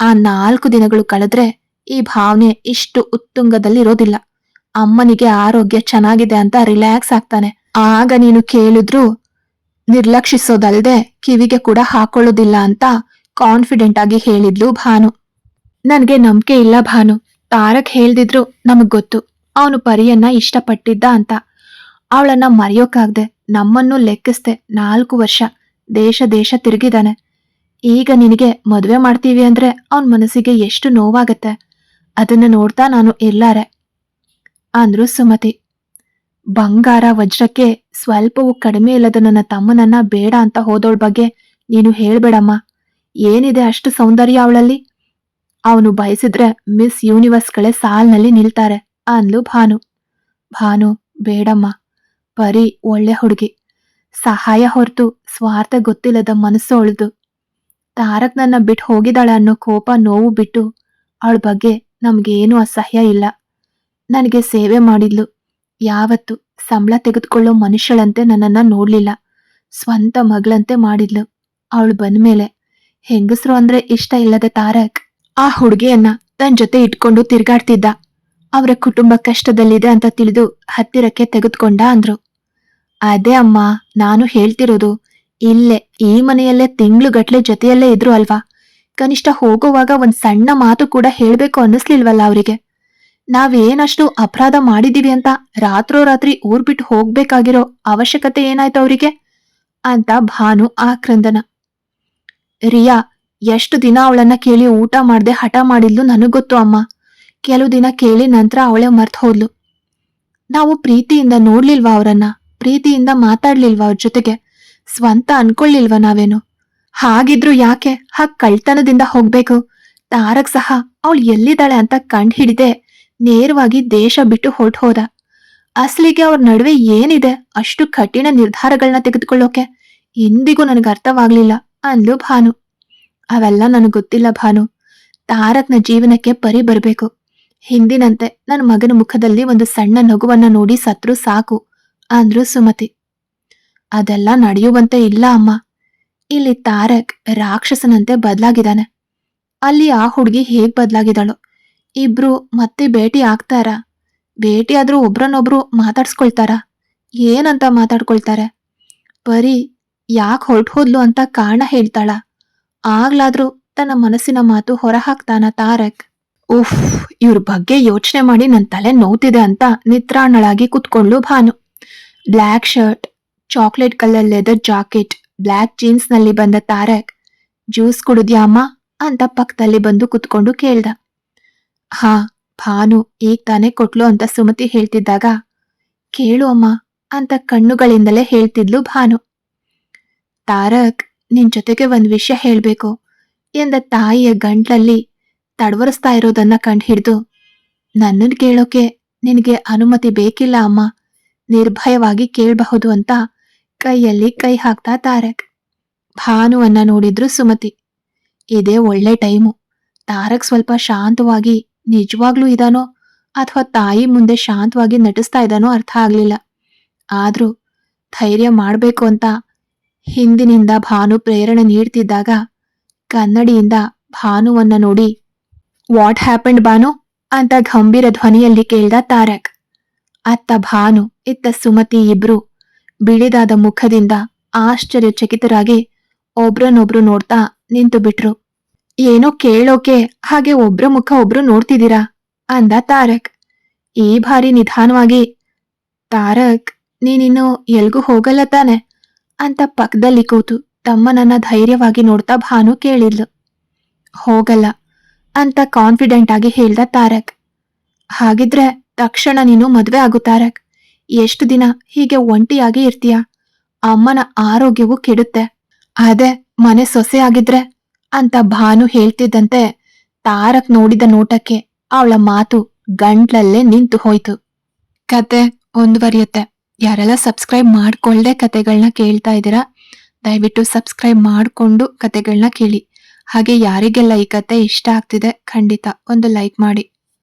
Speaker 1: ಆ ನಾಲ್ಕು ದಿನಗಳು ಕಳೆದ್ರೆ ಈ ಭಾವನೆ ಇಷ್ಟು ಉತ್ತುಂಗದಲ್ಲಿರೋದಿಲ್ಲ. ಅಮ್ಮನಿಗೆ ಆರೋಗ್ಯ ಚೆನ್ನಾಗಿದೆ ಅಂತ ರಿಲ್ಯಾಕ್ಸ್ ಆಗ್ತಾನೆ. ಆಗ ನೀನು ಕೇಳಿದ್ರು ನಿರ್ಲಕ್ಷಿಸೋದಲ್ದೆ ಕಿವಿಗೆ ಕೂಡ ಹಾಕೊಳ್ಳೋದಿಲ್ಲ ಅಂತ ಕಾನ್ಫಿಡೆಂಟ್ ಆಗಿ ಹೇಳಿದ್ಲು ಭಾನು. ನನಗೆ ನಂಬಿಕೆ ಇಲ್ಲ ಭಾನು. ತಾರಕ್ ಹೇಳ್ದಿದ್ರು ನಮಗ್ ಗೊತ್ತು. ಅವನು ಪರಿಯನ್ನ ಇಷ್ಟಪಟ್ಟಿದ್ದ ಅಂತ. ಅವಳನ್ನ ಮರೆಯೋಕಾಗ್ದೆ ನಮ್ಮನ್ನು ಲೆಕ್ಕಿಸ್ದೆ ನಾಲ್ಕು ವರ್ಷ ದೇಶ ದೇಶ ತಿರುಗಿದಾನೆ. ಈಗ ನಿನಗೆ ಮದುವೆ ಮಾಡ್ತೀವಿ ಅಂದ್ರೆ ಅವನ್ ಮನಸ್ಸಿಗೆ ಎಷ್ಟು ನೋವಾಗತ್ತೆ. ಅದನ್ನ ನೋಡ್ತಾ ನಾನು ಎಲ್ಲಾರೆ, ಅಂದ್ರು ಸುಮತಿ. ಬಂಗಾರ ವಜ್ರಕ್ಕೆ ಸ್ವಲ್ಪವೂ ಕಡಿಮೆ ಇಲ್ಲದ ನನ್ನ ತಮ್ಮನನ್ನ ಬೇಡ ಅಂತ ಹೋದೋಳ್ ಬಗ್ಗೆ ನೀನು ಹೇಳ್ಬೇಡಮ್ಮ. ಏನಿದೆ ಅಷ್ಟು ಸೌಂದರ್ಯ ಅವಳಲ್ಲಿ? ಅವನು ಬಯಸಿದ್ರೆ ಮಿಸ್ ಯೂನಿವರ್ಸ್ಗಳೇ ಸಾಲ್ನಲ್ಲಿ ನಿಲ್ತಾರೆ ಅಂದ್ಲು ಭಾನು. ಭಾನು, ಬೇಡಮ್ಮ. ಪರಿ ಒಳ್ಳೆ ಹುಡುಗಿ. ಸಹಾಯ ಹೊರತು ಸ್ವಾರ್ಥ ಗೊತ್ತಿಲ್ಲದ ಮನಸ್ಸು ಅವಳದು ತಾರಕ್ ನನ್ನ ಬಿಟ್ಟು ಹೋಗಿದ್ದಾಳೆ ಅನ್ನೋ ಕೋಪ ನೋವು ಬಿಟ್ಟು ಅವಳ ಬಗ್ಗೆ ನಮಗೇನೂ ಅಸಹ್ಯ ಇಲ್ಲ. ನನಗೆ ಸೇವೆ ಮಾಡಿದ್ಲು. ಯಾವತ್ತು ಸಂಬಳ ತೆಗೆದುಕೊಳ್ಳೋ ಮನುಷ್ಯಳಂತೆ ನನ್ನನ್ನ ನೋಡಲಿಲ್ಲ. ಸ್ವಂತ ಮಗಳಂತೆ ಮಾಡಿದ್ಲು. ಅವಳು ಬಂದ್ಮೇಲೆ ಹೆಂಗಸರು ಅಂದ್ರೆ ಇಷ್ಟ ಇಲ್ಲದೆ ತಾರಕ್. ಆ ಹುಡುಗಿಯನ್ನ ತನ್ ಜೊತೆ ಇಟ್ಕೊಂಡು ತಿರ್ಗಾಡ್ತಿದ್ದ. ಅವರ ಕುಟುಂಬ ಕಷ್ಟದಲ್ಲಿದೆ ಅಂತ ತಿಳಿದು ಹತ್ತಿರಕ್ಕೆ ತೆಗೆದುಕೊಂಡ ಅಂದ್ರು. ಅದೇ ಅಮ್ಮ, ನಾನು ಹೇಳ್ತಿರೋದು, ಇಲ್ಲೇ, ಈ ಮನೆಯಲ್ಲೇ ತಿಂಗ್ಳುಗಟ್ಲೆ ಜೊತೆಯಲ್ಲೇ ಇದ್ರು ಅಲ್ವಾ? ಕನಿಷ್ಠ ಹೋಗುವಾಗ ಒಂದ್ ಸಣ್ಣ ಮಾತು ಕೂಡ ಹೇಳ್ಬೇಕು ಅನ್ನಿಸ್ಲಿಲ್ವಲ್ಲ ಅವರಿಗೆ? ನಾವೇನಷ್ಟು ಅಪರಾಧ ಮಾಡಿದೀವಿ ಅಂತ ರಾತ್ರೋರಾತ್ರಿ ಊರ್ ಬಿಟ್ಟು ಹೋಗ್ಬೇಕಾಗಿರೋ ಅವಶ್ಯಕತೆ ಏನಾಯ್ತು ಅವರಿಗೆ? ಅಂತ ಭಾನು ಆಕ್ರಂದನ. ರಿಯಾ ಎಷ್ಟು ದಿನ ಅವಳನ್ನ ಕೇಳಿ ಊಟ ಮಾಡದೆ ಹಠ ಮಾಡಿದ್ಲು ನನಗೊತ್ತು ಅಮ್ಮ. ಕೆಲವು ದಿನ ಕೇಳಿ ನಂತರ ಅವಳೆ ಮರ್ತು ಹೋದ್ಲು. ನಾವು ಪ್ರೀತಿಯಿಂದ ನೋಡ್ಲಿಲ್ವಾ ಅವರನ್ನ? ಪ್ರೀತಿಯಿಂದ ಮಾತಾಡ್ಲಿಲ್ವಾ ಅವ್ರ ಜೊತೆಗೆ? ಸ್ವಂತ ಅನ್ಕೊಳ್ಳಿಲ್ವಾ ನಾವೇನು? ಹಾಗಿದ್ರು ಯಾಕೆ? ಹಾಗ್ ಕಳ್ತನದಿಂದ ಹೋಗ್ಬೇಕು. ತಾರಕ್ ಸಹ ಅವಳು ಎಲ್ಲಿದ್ದಾಳೆ ಅಂತ ಕಂಡು ಹಿಡಿದೆ. ನೇರವಾಗಿ ದೇಶ ಬಿಟ್ಟು ಹೊರ್ಟ್ ಹೋದ. ಅಸಲಿಗೆ ಅವ್ರ ನಡುವೆ ಏನಿದೆ? ಅಷ್ಟು ಕಠಿಣ ನಿರ್ಧಾರಗಳನ್ನ ತೆಗೆದುಕೊಳ್ಳೋಕೆ ಇಂದಿಗೂ ನನಗೆ ಅರ್ಥವಾಗ್ಲಿಲ್ಲ ಅಂದ್ಲು ಭಾನು. ಅವೆಲ್ಲ ನನಗೆ ಗೊತ್ತಿಲ್ಲ ಭಾನು. ತಾರಕ್ನ ಜೀವನಕ್ಕೆ ಪರಿ ಬರಬೇಕು. ಹಿಂದಿನಂತೆ ನನ್ನ ಮಗನ ಮುಖದಲ್ಲಿ ಒಂದು ಸಣ್ಣ ನಗುವನ್ನ ನೋಡಿ ಸತ್ರು ಸಾಕು, ಅಂದ್ರು ಸುಮತಿ. ಅದೆಲ್ಲ ನಡೆಯುವಂತೆ ಇಲ್ಲ ಅಮ್ಮ. ಇಲ್ಲಿ ತಾರಕ್ ರಾಕ್ಷಸನಂತೆ ಬದಲಾಗಿದ್ದಾನೆ. ಅಲ್ಲಿ ಆ ಹುಡುಗಿ ಹೇಗ್ ಬದಲಾಗಿದ್ದಾಳೋ. ಇಬ್ರು ಮತ್ತೆ ಭೇಟಿ ಆಗ್ತಾರ. ಭೇಟಿ ಆದ್ರೂ ಒಬ್ರನ್ನೊಬ್ರು ಮಾತಾಡ್ಸ್ಕೊಳ್ತಾರ. ಏನಂತ ಮಾತಾಡ್ಕೊಳ್ತಾರೆ. ಬರೀ ಯಾಕೆ ಹೊರಟು ಹೋದ್ಲು ಅಂತ ಕಾರಣ ಹೇಳ್ತಾಳ. ಆಗ್ಲಾದ್ರೂ ತನ್ನ ಮನಸ್ಸಿನ ಮಾತು ಹೊರಹಾಕ್ತಾನ ತಾರಕ್. ಉಫ್, ಇವ್ರ ಬಗ್ಗೆ ಯೋಚನೆ ಮಾಡಿ ನನ್ನ ತಲೆ ನೋವ್ತಿದೆ ಅಂತ ನಿತ್ರಾಣಳಾಗಿ ಕುತ್ಕೊಂಡ್ಲು Bhanu. Black shirt, chocolate colour leather jacket, black ಜೀನ್ಸ್ನಲ್ಲಿ ಬಂದ ತಾರಕ್, ಜ್ಯೂಸ್ ಕುಡಿದ್ಯಾ ಅಮ್ಮ? ಅಂತ ಪಕ್ಕದಲ್ಲಿ ಬಂದು ಕುತ್ಕೊಂಡು ಕೇಳ್ದ. ಹಾ, ಭಾನು ಈಗ ತಾನೇ ಕೊಟ್ಲು ಅಂತ ಸುಮತಿ ಹೇಳ್ತಿದ್ದಾಗ ಕೇಳು ಅಮ್ಮ ಅಂತ ಕಣ್ಣುಗಳಿಂದಲೇ ಹೇಳ್ತಿದ್ಲು ಭಾನು. ತಾರಕ್ ನಿನ್ ಜೊತೆಗೆ ಒಂದ್ ವಿಷಯ ಹೇಳ್ಬೇಕು. ಎಂದ ತಾಯಿಯ ಗಂಟ್ಲಲ್ಲಿ ತಡವರಿಸ್ತಾ ಇರೋದನ್ನ ಕಂಡು ಹಿಡ್ದು ನನ್ನನ್ ಕೇಳೋಕೆ ನಿನಗೆ ಅನುಮತಿ ಬೇಕಿಲ್ಲ ಅಮ್ಮ. ನಿರ್ಭಯವಾಗಿ ಕೇಳಬಹುದು ಅಂತ ಕೈಯಲ್ಲಿ ಕೈ ಹಾಕ್ತಾ ತಾರಕ್ ಭಾನುವನ್ನ ನೋಡಿದ್ರು ಸುಮತಿ. ಇದೇ ಒಳ್ಳೆ ಟೈಮು. ತಾರಕ್ ಸ್ವಲ್ಪ ಶಾಂತವಾಗಿ ನಿಜವಾಗ್ಲೂ ಇದಾನೋ ಅಥವಾ ತಾಯಿ ಮುಂದೆ ಶಾಂತವಾಗಿ ನಟಿಸ್ತಾ ಇದಾನೋ ಅರ್ಥ ಆಗ್ಲಿಲ್ಲ. ಆದ್ರೂ ಧೈರ್ಯ ಮಾಡ್ಬೇಕು ಅಂತ ಹಿಂದಿನಿಂದ ಭಾನು ಪ್ರೇರಣೆ ನೀಡ್ತಿದ್ದಾಗ ಕನ್ನಡಿಯಿಂದ ಭಾನುವನ್ನ ನೋಡಿ ವಾಟ್ ಹ್ಯಾಪಂಡ್ ಭಾನು? ಅಂತ ಗಂಭೀರ ಧ್ವನಿಯಲ್ಲಿ ಕೇಳ್ದ ತಾರಕ್. ಅತ್ತ ಭಾನು, ಇತ್ತ ಸುಮತಿ ಇಬ್ರು ಬಿಳಿದಾದ ಮುಖದಿಂದ ಆಶ್ಚರ್ಯಚಕಿತರಾಗಿ ಒಬ್ರನ್ನೊಬ್ರು ನೋಡ್ತಾ ನಿಂತು ಬಿಟ್ರು ಏನೋ ಕೇಳೋಕೆ, ಹಾಗೆ ಒಬ್ರ ಮುಖ ಒಬ್ರು ನೋಡ್ತಿದ್ದೀರಾ? ಅಂದ ತಾರಕ್. ಈ ಬಾರಿ ನಿಧಾನವಾಗಿ, ತಾರಕ್, ನೀನಿನ್ನು ಎಲ್ಗೂ ಹೋಗಲ್ಲ ತಾನೆ. ಅಂತ ಪಕ್ಕದಲ್ಲಿ ಕೂತು ತಮ್ಮನನ್ನ ಧೈರ್ಯವಾಗಿ ನೋಡ್ತಾ ಭಾನು ಕೇಳಿದ್ಲು. ಹೋಗಲ್ಲ ಅಂತ ಕಾನ್ಫಿಡೆಂಟ್ ಆಗಿ ಹೇಳ್ದ ತಾರಕ್. ಹಾಗಿದ್ರೆ ತಕ್ಷಣ ನೀನು ಮದುವೆ ಆಗು ತಾರಕ್. ಎಷ್ಟು ದಿನ ಹೀಗೆ ಒಂಟಿಯಾಗಿ ಇರ್ತೀಯ? ಅಮ್ಮನ ಆರೋಗ್ಯವು ಕೆಡುತ್ತೆ. ಅದೇ ಮನೆ ಸೊಸೆ ಆಗಿದ್ರೆ ಅಂತ ಭಾನು ಹೇಳ್ತಿದ್ದಂತೆ ತಾರಕ್ ನೋಡಿದ ನೋಟಕ್ಕೆ ಅವಳ ಮಾತು ಗಂಟ್ಲಲ್ಲೇ ನಿಂತು ಹೋಯ್ತು. ಕತೆ ಮುಂದುವರಿಯುತ್ತೆ ಯಾರೆಲ್ಲ ಸಬ್ಸ್ಕ್ರೈಬ್ ಮಾಡ್ಕೊಳ್ಳದೆ ಕತೆಗಳನ್ನ ಕೇಳ್ತಾ ಇದ್ದೀರಾ, ದಯವಿಟ್ಟು ಸಬ್ಸ್ಕ್ರೈಬ್ ಮಾಡಿಕೊಂಡು ಕತೆಗಳನ್ನ ಕೇಳಿ. ಹಾಗೆ ಯಾರಿಗೆಲ್ಲ ಈ ಕತೆ ಇಷ್ಟ ಆಗ್ತಿದೆ ಖಂಡಿತ ಒಂದು ಲೈಕ್ ಮಾಡಿ.